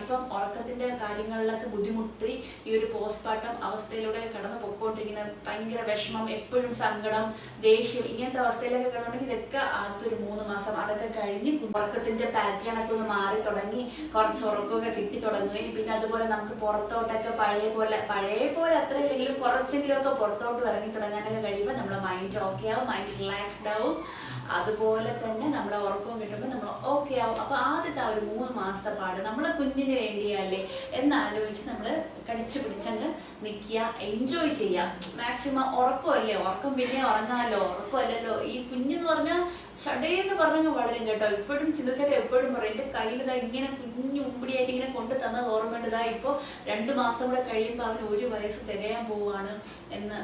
ഇപ്പം ഉറക്കത്തിന്റെ കാര്യങ്ങളിലൊക്കെ ബുദ്ധിമുട്ടി ഈ ഒരു പോസ്റ്റ്മോർട്ടം അവസ്ഥയിലൂടെ കടന്നു പൊക്കോണ്ടിരിക്കുന്ന ഭയങ്കര വിഷമം എപ്പോഴും സങ്കടം ദേഷ്യം ഇങ്ങനത്തെ അവസ്ഥയിലൊക്കെ കിടന്നുണ്ടെങ്കിൽ ഇതൊക്കെ ആദ്യത്തെ ഒരു മൂന്ന് മാസം അതൊക്കെ കഴിഞ്ഞ് ഉറക്കത്തിന്റെ പാറ്റേൺ ഒക്കെ ഒന്ന് മാറി തുടങ്ങി കുറച്ച് ഉറക്കമൊക്കെ കിട്ടി തുടങ്ങുകയും പിന്നെ അതുപോലെ നമുക്ക് പുറത്തോട്ടൊക്കെ പഴയ പോലെ പഴയ പോലെ അത്ര ഇല്ലെങ്കിലും കുറച്ചെങ്കിലും ഒക്കെ പുറത്തോട്ട് ഇറങ്ങി തുടങ്ങാനൊക്കെ കഴിയുമ്പോൾ നമ്മുടെ മൈൻഡ് ഓക്കെ ആവും മൈൻഡ് റിലാക്സ്ഡ് ആവും. അതുപോലെ തന്നെ നമ്മുടെ ഉറക്കവും കിട്ടുമ്പോൾ നമ്മൾ ഓക്കെ ആവും. അപ്പൊ ആദ്യത്തെ ആ ഒരു മൂന്ന് മാസത്തെ പാട് നമ്മളെ കുഞ്ഞിന് വേണ്ടിയല്ലേ എന്നാലോചിച്ച് നമ്മൾ കടിച്ചു പിടിച്ചങ്ങ് നിൽക്കുക എൻജോയ് ചെയ്യുക മാക്സിമം ഉറക്കമല്ലേ? ഉറക്കം പിന്നെ ഉറങ്ങാമല്ലോ ഉറക്കമല്ലല്ലോ? ഈ കുഞ്ഞെന്ന് പറഞ്ഞാൽ ചടയെന്ന് പറഞ്ഞങ്ങ് വളരും കേട്ടോ. എപ്പോഴും ചിന്തച്ചേട്ടൻ എപ്പോഴും പറയും എന്റെ കയ്യിൽ ഇതാ ഇങ്ങനെ കുഞ്ഞു ഉമ്പിടിയായിട്ട് ഇങ്ങനെ കൊണ്ട് തന്നത് ഓർമ്മയുണ്ട്. ഇതാ രണ്ട് മാസം കൂടെ കഴിയുമ്പോൾ അവന് ഒരു വയസ്സ് തികയാൻ പോവാണ് എന്ന്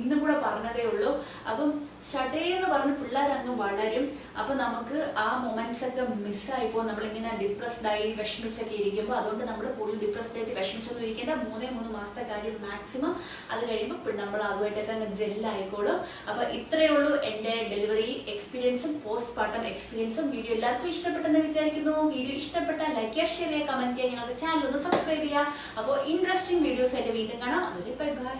ഇന്നും കൂടെ പറഞ്ഞതേ ഉള്ളൂ. അപ്പം ഷടേന്ന് പറഞ്ഞ് പിള്ളേർ അങ്ങ് വളരും. അപ്പൊ നമുക്ക് ആ മൊമെന്റ്സ് ഒക്കെ മിസ്സായി പോകും. നമ്മളിങ്ങനെ ഡിപ്രസ്ഡ് ആയി വിഷമിച്ചൊക്കെ ഇരിക്കുമ്പോൾ അതുകൊണ്ട് നമ്മൾ കൂടുതൽ ഡിപ്രസ്ഡ് ആയിട്ട് വിഷമിച്ചൊന്നും ഇരിക്കേണ്ട മൂന്നേ മൂന്ന് മാസത്തെ കാര്യം മാക്സിമം അത് കഴിയുമ്പോൾ നമ്മൾ അതുമായിട്ടൊക്കെ അങ്ങ് ജെല്ലായിക്കോളും അപ്പൊ ഇത്രയേ ഉള്ളൂ എന്റെ ഡെലിവറി എക്സ്പീരിയൻസും പോസ്റ്റ് പാർട്ടം എക്സ്പീരിയൻസും വീഡിയോ എല്ലാവർക്കും ഇഷ്ടപ്പെട്ടെന്ന് വിചാരിക്കുന്നു. വീഡിയോ ഇഷ്ടപ്പെട്ടാൽ ലൈക്ക് ചെയ്യുക ഷെയർ ചെയ്യുക കമന്റ് ചെയ്യുക. ഞങ്ങളുടെ ചാനൽ ഒന്ന് സബ്സ്ക്രൈബ് ചെയ്യുക. അപ്പോൾ ഇൻട്രസ്റ്റിംഗ് വീഡിയോസ് ആയിട്ട് വീണ്ടും കാണാം. അതൊരു ബൈ ബൈ